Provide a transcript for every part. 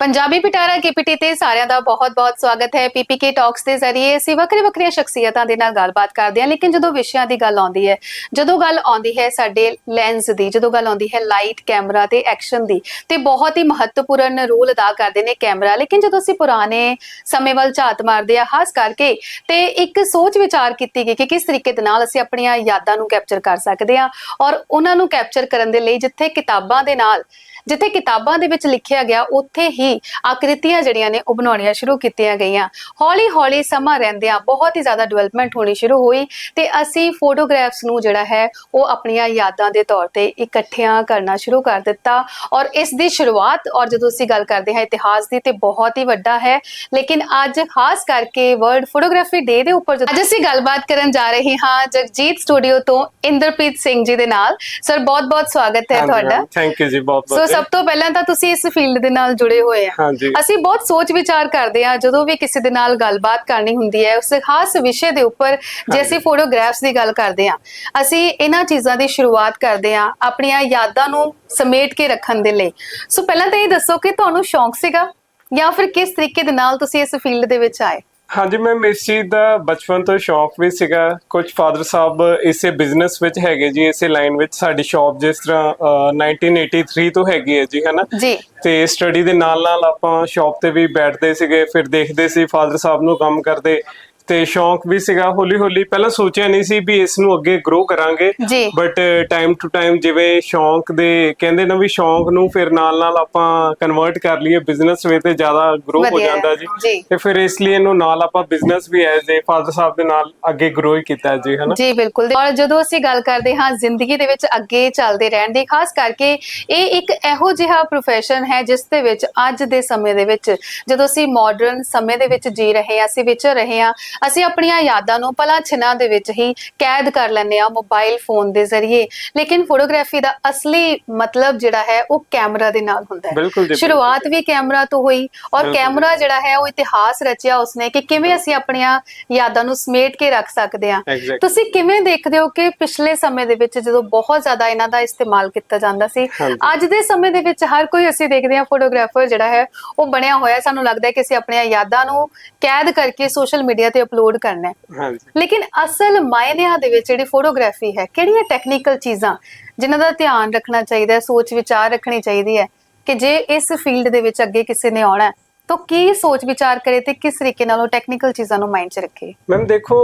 ਪੰਜਾਬੀ ਪਿਟਾਰਾ ਕੇਪੀਟੀ ਤੇ ਸਾਰਿਆਂ ਦਾ ਬਹੁਤ-ਬਹੁਤ ਸਵਾਗਤ ਹੈ। ਪੀਪੀਕੇ ਟਾਕਸ ਦੇ ਜ਼ਰੀਏ ਅਸੀਂ ਵੱਖਰੇ-ਵੱਖਰੀਆਂ ਸ਼ਖਸੀਅਤਾਂ ਦੇ ਨਾਲ ਗੱਲਬਾਤ ਕਰਦੇ ਹਾਂ, ਲੇਕਿਨ ਜਦੋਂ ਵਿਸ਼ਿਆਂ ਦੀ ਗੱਲ ਆਉਂਦੀ ਹੈ, ਜਦੋਂ ਗੱਲ ਆਉਂਦੀ ਹੈ ਸਾਡੇ ਲੈਂਸ ਦੀ, ਜਦੋਂ ਗੱਲ ਆਉਂਦੀ ਹੈ ਲਾਈਟ ਕੈਮਰਾ ਤੇ ਐਕਸ਼ਨ ਦੀ, ਤੇ ਬਹੁਤ ਹੀ ਮਹੱਤਵਪੂਰਨ ਰੋਲ ਅਦਾ ਕਰਦੇ ਨੇ ਕੈਮਰਾ ਲੇਕਿਨ ਜਦੋਂ ਅਸੀਂ ਪੁਰਾਣੇ ਸਮੇਂ ਵੱਲ ਝਾਤ ਮਾਰਦੇ ਆ ਖਾਸ ਕਰਕੇ ਤੇ ਇੱਕ ਸੋਚ ਵਿਚਾਰ ਕੀਤੀ ਗਈ ਕਿ ਕਿਸ ਤਰੀਕੇ ਦੇ ਨਾਲ ਅਸੀਂ ਆਪਣੀਆਂ ਯਾਦਾਂ ਨੂੰ ਕੈਪਚਰ ਕਰ ਸਕਦੇ ਹਾਂ ਔਰ ਉਹਨਾਂ ਨੂੰ ਕੈਪਚਰ ਕਰਨ ਦੇ ਲਈ ਜਿੱਥੇ ਕਿਤਾਬਾਂ ਦੇ ਨਾਲ ਜਿੱਥੇ ਕਿਤਾਬਾਂ ਦੇ ਵਿੱਚ ਲਿਖਿਆ ਗਿਆ ਉੱਥੇ ਹੀ ਆਕ੍ਰਿਤੀਆਂ ਜਿਹੜੀਆਂ ਨੇ ਉਹ ਬਣਾਉਣੀਆਂ ਸ਼ੁਰੂ ਕੀਤੀਆਂ ਗਈਆਂ। ਹੌਲੀ ਹੌਲੀ ਸਮਾਂ ਰਹਿੰਦਿਆਂ ਬਹੁਤ ਹੀ ਜ਼ਿਆਦਾ ਡਿਵੈਲਪਮੈਂਟ ਹੋਣੀ ਸ਼ੁਰੂ ਹੋਈ ਤੇ ਅਸੀਂ ਫੋਟੋਗ੍ਰਾਫਸ ਨੂੰ ਜਿਹੜਾ ਹੈ ਉਹ ਆਪਣੀਆਂ ਯਾਦਾਂ ਦੇ ਤੌਰ ਤੇ ਇਕੱਠਿਆਂ ਕਰਨਾ ਸ਼ੁਰੂ ਕਰ ਦਿੱਤਾ ਔਰ ਇਸ ਦੀ ਸ਼ੁਰੂਆਤ ਔਰ ਜਦੋਂ ਅਸੀਂ ਗੱਲ ਕਰਦੇ ਹਾਂ ਇਤਿਹਾਸ ਦੀ ਤੇ ਬਹੁਤ ਹੀ ਵੱਡਾ ਹੈ। ਲੇਕਿਨ ਅੱਜ ਖਾਸ ਕਰਕੇ ਵਰਲਡ ਫੋਟੋਗ੍ਰਾਫੀ ਡੇ ਦੇ ਉੱਪਰ ਅੱਜ ਅਸੀਂ ਗੱਲਬਾਤ ਕਰਨ ਜਾ ਰਹੇ ਹਾਂ ਜਗਜੀਤ ਸਟੂਡੀਓ ਤੋਂ ਇੰਦਰਪ੍ਰੀਤ ਸਿੰਘ ਜੀ ਦੇ ਨਾਲ। ਸਰ ਬਹੁਤ ਬਹੁਤ ਸਵਾਗਤ ਹੈ ਤੁਹਾਡਾ। ਥੈਂਕ ਯੂ ਜੀ ਬਹੁਤ ਸੋ ਬਹੁਤ ਸਭ ਤੋਂ ਪਹਿਲਾਂ ਤਾਂ ਤੁਸੀਂ ਇਸ ਫੀਲਡ ਦੇ ਨਾਲ ਜੁੜੇ ਹੋਏ ਆ। ਅਸੀਂ ਬਹੁਤ ਸੋਚ ਵਿਚਾਰ ਕਰਦੇ ਆ ਜਦੋਂ ਵੀ ਕਿਸੇ ਦੇ ਨਾਲ ਗੱਲਬਾਤ ਕਰਨੀ ਹੁੰਦੀ ਹੈ ਉਸ ਖਾਸ ਵਿਸ਼ੇ ਦੇ ਉੱਪਰ ਜੇ ਅਸੀਂ ਫੋਟੋਗ੍ਰਾਫਸ ਦੀ ਗੱਲ ਕਰਦੇ ਆ ਅਸੀਂ ਇਹਨਾਂ ਚੀਜ਼ਾਂ ਦੀ ਸ਼ੁਰੂਆਤ ਕਰਦੇ ਆ ਆਪਣੀਆਂ ਯਾਦਾਂ ਨੂੰ ਸਮੇਟ ਕੇ ਰੱਖਣ ਦੇ ਲਈ। ਸੋ ਪਹਿਲਾਂ ਤਾਂ ਇਹ ਦੱਸੋ ਕਿ ਤੁਹਾਨੂੰ ਸ਼ੌਂਕ ਸੀਗਾ ਜਾਂ ਫਿਰ ਕਿਸ ਤਰੀਕੇ ਦੇ ਨਾਲ ਤੁਸੀਂ ਇਸ ਫੀਲਡ ਦੇ ਵਿੱਚ ਆਏ? ਹਾਂਜੀ ਮੈਮ ਇਸ ਚੀਜ਼ ਦਾ ਬਚਪਨ ਤੋਂ ਸ਼ੌਂਕ ਵੀ ਸੀਗਾ। ਕੁਝ ਫਾਦਰ ਸਾਹਿਬ ਇਸੇ ਬਿਜ਼ਨਸ ਵਿੱਚ ਹੈਗੇ ਜੀ ਇਸੇ ਲਾਈਨ ਵਿੱਚ ਸਾਡੀ ਸ਼ਾਪ ਜਿਸ ਤਰ੍ਹਾਂ ਅਹ, 1983 ਤੋਂ ਹੈਗੀ ਹੈ ਜੀ ਹਨਾ? ਜੀ। ਤੇ ਸਟੱਡੀ ਦੇ ਨਾਲ ਨਾਲ ਆਪਾਂ ਸ਼ਾਪ ਤੇ ਵੀ ਬੈਠਦੇ ਸੀਗੇ ਫਿਰ ਦੇਖਦੇ ਸੀ ਫਾਦਰ ਸਾਹਿਬ ਨੂੰ ਕੰਮ ਕਰਦੇ। ਤੇ ਸ਼ੌਂਕ ਵੀ ਸੀਗਾ ਹੌਲੀ ਹੌਲੀ ਪਹਿਲਾਂ ਸੋਚਿਆ ਨਹੀਂ ਸੀ ਵੀ ਇਸ ਨੂੰ ਅੱਗੇ ਗਰੋ ਕਰਾਂਗੇ ਜੀ। ਬਟ ਟਾਈਮ ਟੂ ਟਾਈਮ ਜਿਵੇਂ ਸ਼ੌਂਕ ਦੇ ਕਹਿੰਦੇ ਨਾ ਵੀ ਸ਼ੌਂਕ ਨੂੰ ਫਿਰ ਨਾਲ ਨਾਲ ਆਪਾਂ ਕਨਵਰਟ ਕਰ ਲਈਏ ਬਿਜ਼ਨਸ ਵੇ ਤੇ ਜ਼ਿਆਦਾ ਗਰੋ ਹੋ ਵਧੀਆ ਜਾਂਦਾ ਜੀ। ਜੀ। ਤੇ ਫਿਰ ਇਸ ਲਈ ਇਹਨੂੰ ਨਾਲ ਆਪਾਂ ਬਿਜ਼ਨਸ ਵੀ ਐਜ਼ ਏ ਫਾਦਰ ਸਾਹਿਬ ਦੇ ਨਾਲ ਅੱਗੇ ਗਰੋ ਹੀ ਕੀਤਾ ਜੀ ਹਨਾ? ਜੀ ਬਿਲਕੁਲ। ਔਰ ਜਦੋਂ ਅਸੀਂ ਗੱਲ ਕਰਦੇ ਹਾਂ ਜ਼ਿੰਦਗੀ ਦੇ ਵਿੱਚ ਅੱਗੇ ਚੱਲਦੇ ਰਹਿਣ ਦੀ ਖਾਸ ਕਰਕੇ ਇਹ ਇੱਕ ਇਹੋ ਜਿਹਾ profession ਹੈ ਜਿਸ ਦੇ ਵਿੱਚ ਅੱਜ ਦੇ ਸਮੇਂ ਦੇ ਵਿੱਚ ਜਦੋਂ ਅਸੀਂ ਮਾਡਰਨ ਸਮੇਂ ਦੇ ਵਿੱਚ ਜੀ ਰਹੇ ਹਾਂ ਅਸੀਂ ਵਿਚਰ ਰਹੇ ਹਾਂ ਅਸੀਂ ਆਪਣੀਆਂ ਯਾਦਾਂ ਨੂੰ ਪਲਾਂ ਛਿਨਾਂ ਦੇ ਵਿੱਚ ਹੀ ਕੈਦ ਕਰ ਲੈਂਦੇ ਹਾਂ ਮੋਬਾਈਲ ਫੋਨ ਦੇ ਜ਼ਰੀਏ ਲੇਕਿਨ ਫੋਟੋਗ੍ਰਾਫੀ ਦਾ ਅਸਲੀ ਮਤਲਬ ਜਿਹੜਾ ਹੈ ਉਹ ਕੈਮਰਾ ਦੇ ਨਾਲ ਹੁੰਦਾ ਹੈ। ਸ਼ੁਰੂਆਤ ਵੀ ਕੈਮਰਾ ਤੋਂ ਹੋਈ ਔਰ। ਕੈਮਰਾ ਜਿਹੜਾ ਹੈ ਉਹ ਇਤਿਹਾਸ ਰਚਿਆ ਉਸਨੇ ਕਿ ਕਿਵੇਂ ਅਸੀਂ ਆਪਣੀਆਂ ਯਾਦਾਂ ਨੂੰ ਸਮੇਟ ਕੇ ਰੱਖ ਸਕਦੇ Exactly. ਤੁਸੀਂ ਕਿਵੇਂ ਦੇਖਦੇ ਹੋ ਕਿ ਪਿਛਲੇ ਸਮੇਂ ਦੇ ਵਿੱਚ ਜਦੋਂ ਬਹੁਤ ਜ਼ਿਆਦਾ ਇਹਨਾਂ ਦਾ ਇਸਤੇਮਾਲ ਕੀਤਾ ਜਾਂਦਾ ਸੀ। ਅੱਜ ਦੇ ਸਮੇਂ ਦੇ ਵਿੱਚ ਹਰ ਕੋਈ ਅਸੀਂ ਦੇਖਦੇ ਹਾਂ ਫੋਟੋਗ੍ਰਾਫਰ ਜਿਹੜਾ ਹੈ ਉਹ ਬਣਿਆ ਹੋਇਆ ਸਾਨੂੰ ਲੱਗਦਾ ਹੈ ਕਿ ਅਸੀਂ ਆਪਣੀਆਂ ਯਾਦਾਂ ਨੂੰ ਕੈਦ ਕਰਕੇ ਸੋਸ਼ਲ ਮੀਡੀਆ ਤੇ ਅਪਲੋਡ ਕਰਨਾ ਹੈ। ਹਾਂਜੀ। ਲੇਕਿਨ ਅਸਲ ਮਾਇਨਿਆਂ ਦੇ ਵਿੱਚ ਜਿਹੜੀ ਫੋਟੋਗ੍ਰਾਫੀ ਹੈ ਕਿਹੜੀਆਂ ਟੈਕਨੀਕਲ ਚੀਜ਼ਾਂ ਜਿਨ੍ਹਾਂ ਦਾ ਧਿਆਨ ਰੱਖਣਾ ਚਾਹੀਦਾ ਹੈ ਸੋਚ ਵਿਚਾਰ ਰੱਖਣੀ ਚਾਹੀਦੀ ਹੈ ਕਿ ਜੇ ਇਸ ਫੀਲਡ ਦੇ ਵਿੱਚ ਅੱਗੇ ਕਿਸੇ ਨੇ ਆਉਣਾ ਹੈ ਤਾਂ ਕੀ ਸੋਚ ਵਿਚਾਰ ਕਰੇ ਤੇ ਕਿਸ ਤਰੀਕੇ ਨਾਲ ਉਹ ਟੈਕਨੀਕਲ ਚੀਜ਼ਾਂ ਨੂੰ ਮਾਈਂਡ 'ਚ ਰੱਖੇ? ਮੈਮ ਦੇਖੋ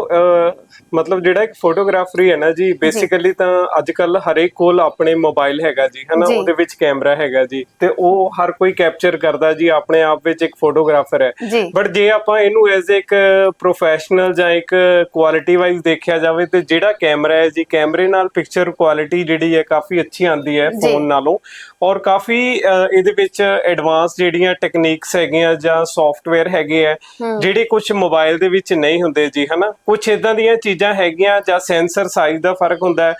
ਮਤਲਬ ਜਿਹੜਾ ਇੱਕ ਫੋਟੋਗ੍ਰਾਫਰੀ ਹੈ ਨਾ ਜੀ ਬੇਸਿਕਲੀ ਤਾਂ ਅੱਜ ਕੱਲ ਹਰੇਕ ਕੋਲ ਆਪਣੇ ਮੋਬਾਈਲ ਹੈਗਾ ਜੀ ਹਨਾ। ਉਹਦੇ ਵਿੱਚ ਕੈਮਰਾ ਹੈਗਾ ਜੀ। ਤੇ ਉਹ ਹਰ ਕੋਈ ਕੈਪਚਰ ਕਰਦਾ ਜੀ ਆਪਣੇ ਆਪ ਵਿੱਚ ਇੱਕ ਫੋਟੋਗ੍ਰਾਫਰ ਹੈ। ਬਟ ਜੇ ਆਪਾਂ ਇਹਨੂੰ ਐਜ਼ ਇੱਕ ਪ੍ਰੋਫੈਸ਼ਨਲ ਜਾਂ ਇੱਕ ਕੁਆਲਿਟੀ ਵਾਈਜ਼ ਦੇਖਿਆ ਜਾਵੇ ਤੇ ਜਿਹੜਾ ਕੈਮਰਾ ਹੈ ਜੀ ਕੈਮਰੇ ਨਾਲ ਪਿਕਚਰ ਕੁਆਲਿਟੀ ਜਿਹੜੀ ਹੈ ਕਾਫੀ ਅੱਛੀ ਆਂਦੀ ਹੈ। ਫੋਨ ਨਾਲੋਂ। ਔਰ ਕਾਫੀ ਇਹਦੇ ਵਿੱਚ ਐਡਵਾਂਸ ਜਿਹੜੀਆਂ ਟੈਕਨੀਕਸ ਹੈਗੀਆਂ ਜਾਂ ਸੌਫਟਵੇਅਰ ਹੈਗੇ ਆ। ਜਿਹੜੇ ਕੁਝ ਮੋਬਾਈਲ ਦੇ ਵਿੱਚ ਨਹੀਂ ਹੁੰਦੇ ਜੀ ਹਨਾ? ਕੁਝ ਇਦਾਂ ਦੀਆਂ ਚੀਜ਼ਾਂ ਹੈਗੀਆਂ ਜਾਂ ਸੈਂਸਰ ਸਾਈਜ਼ ਦਾ ਫ਼ਰਕ ਹੁੰਦਾ ਹੈ।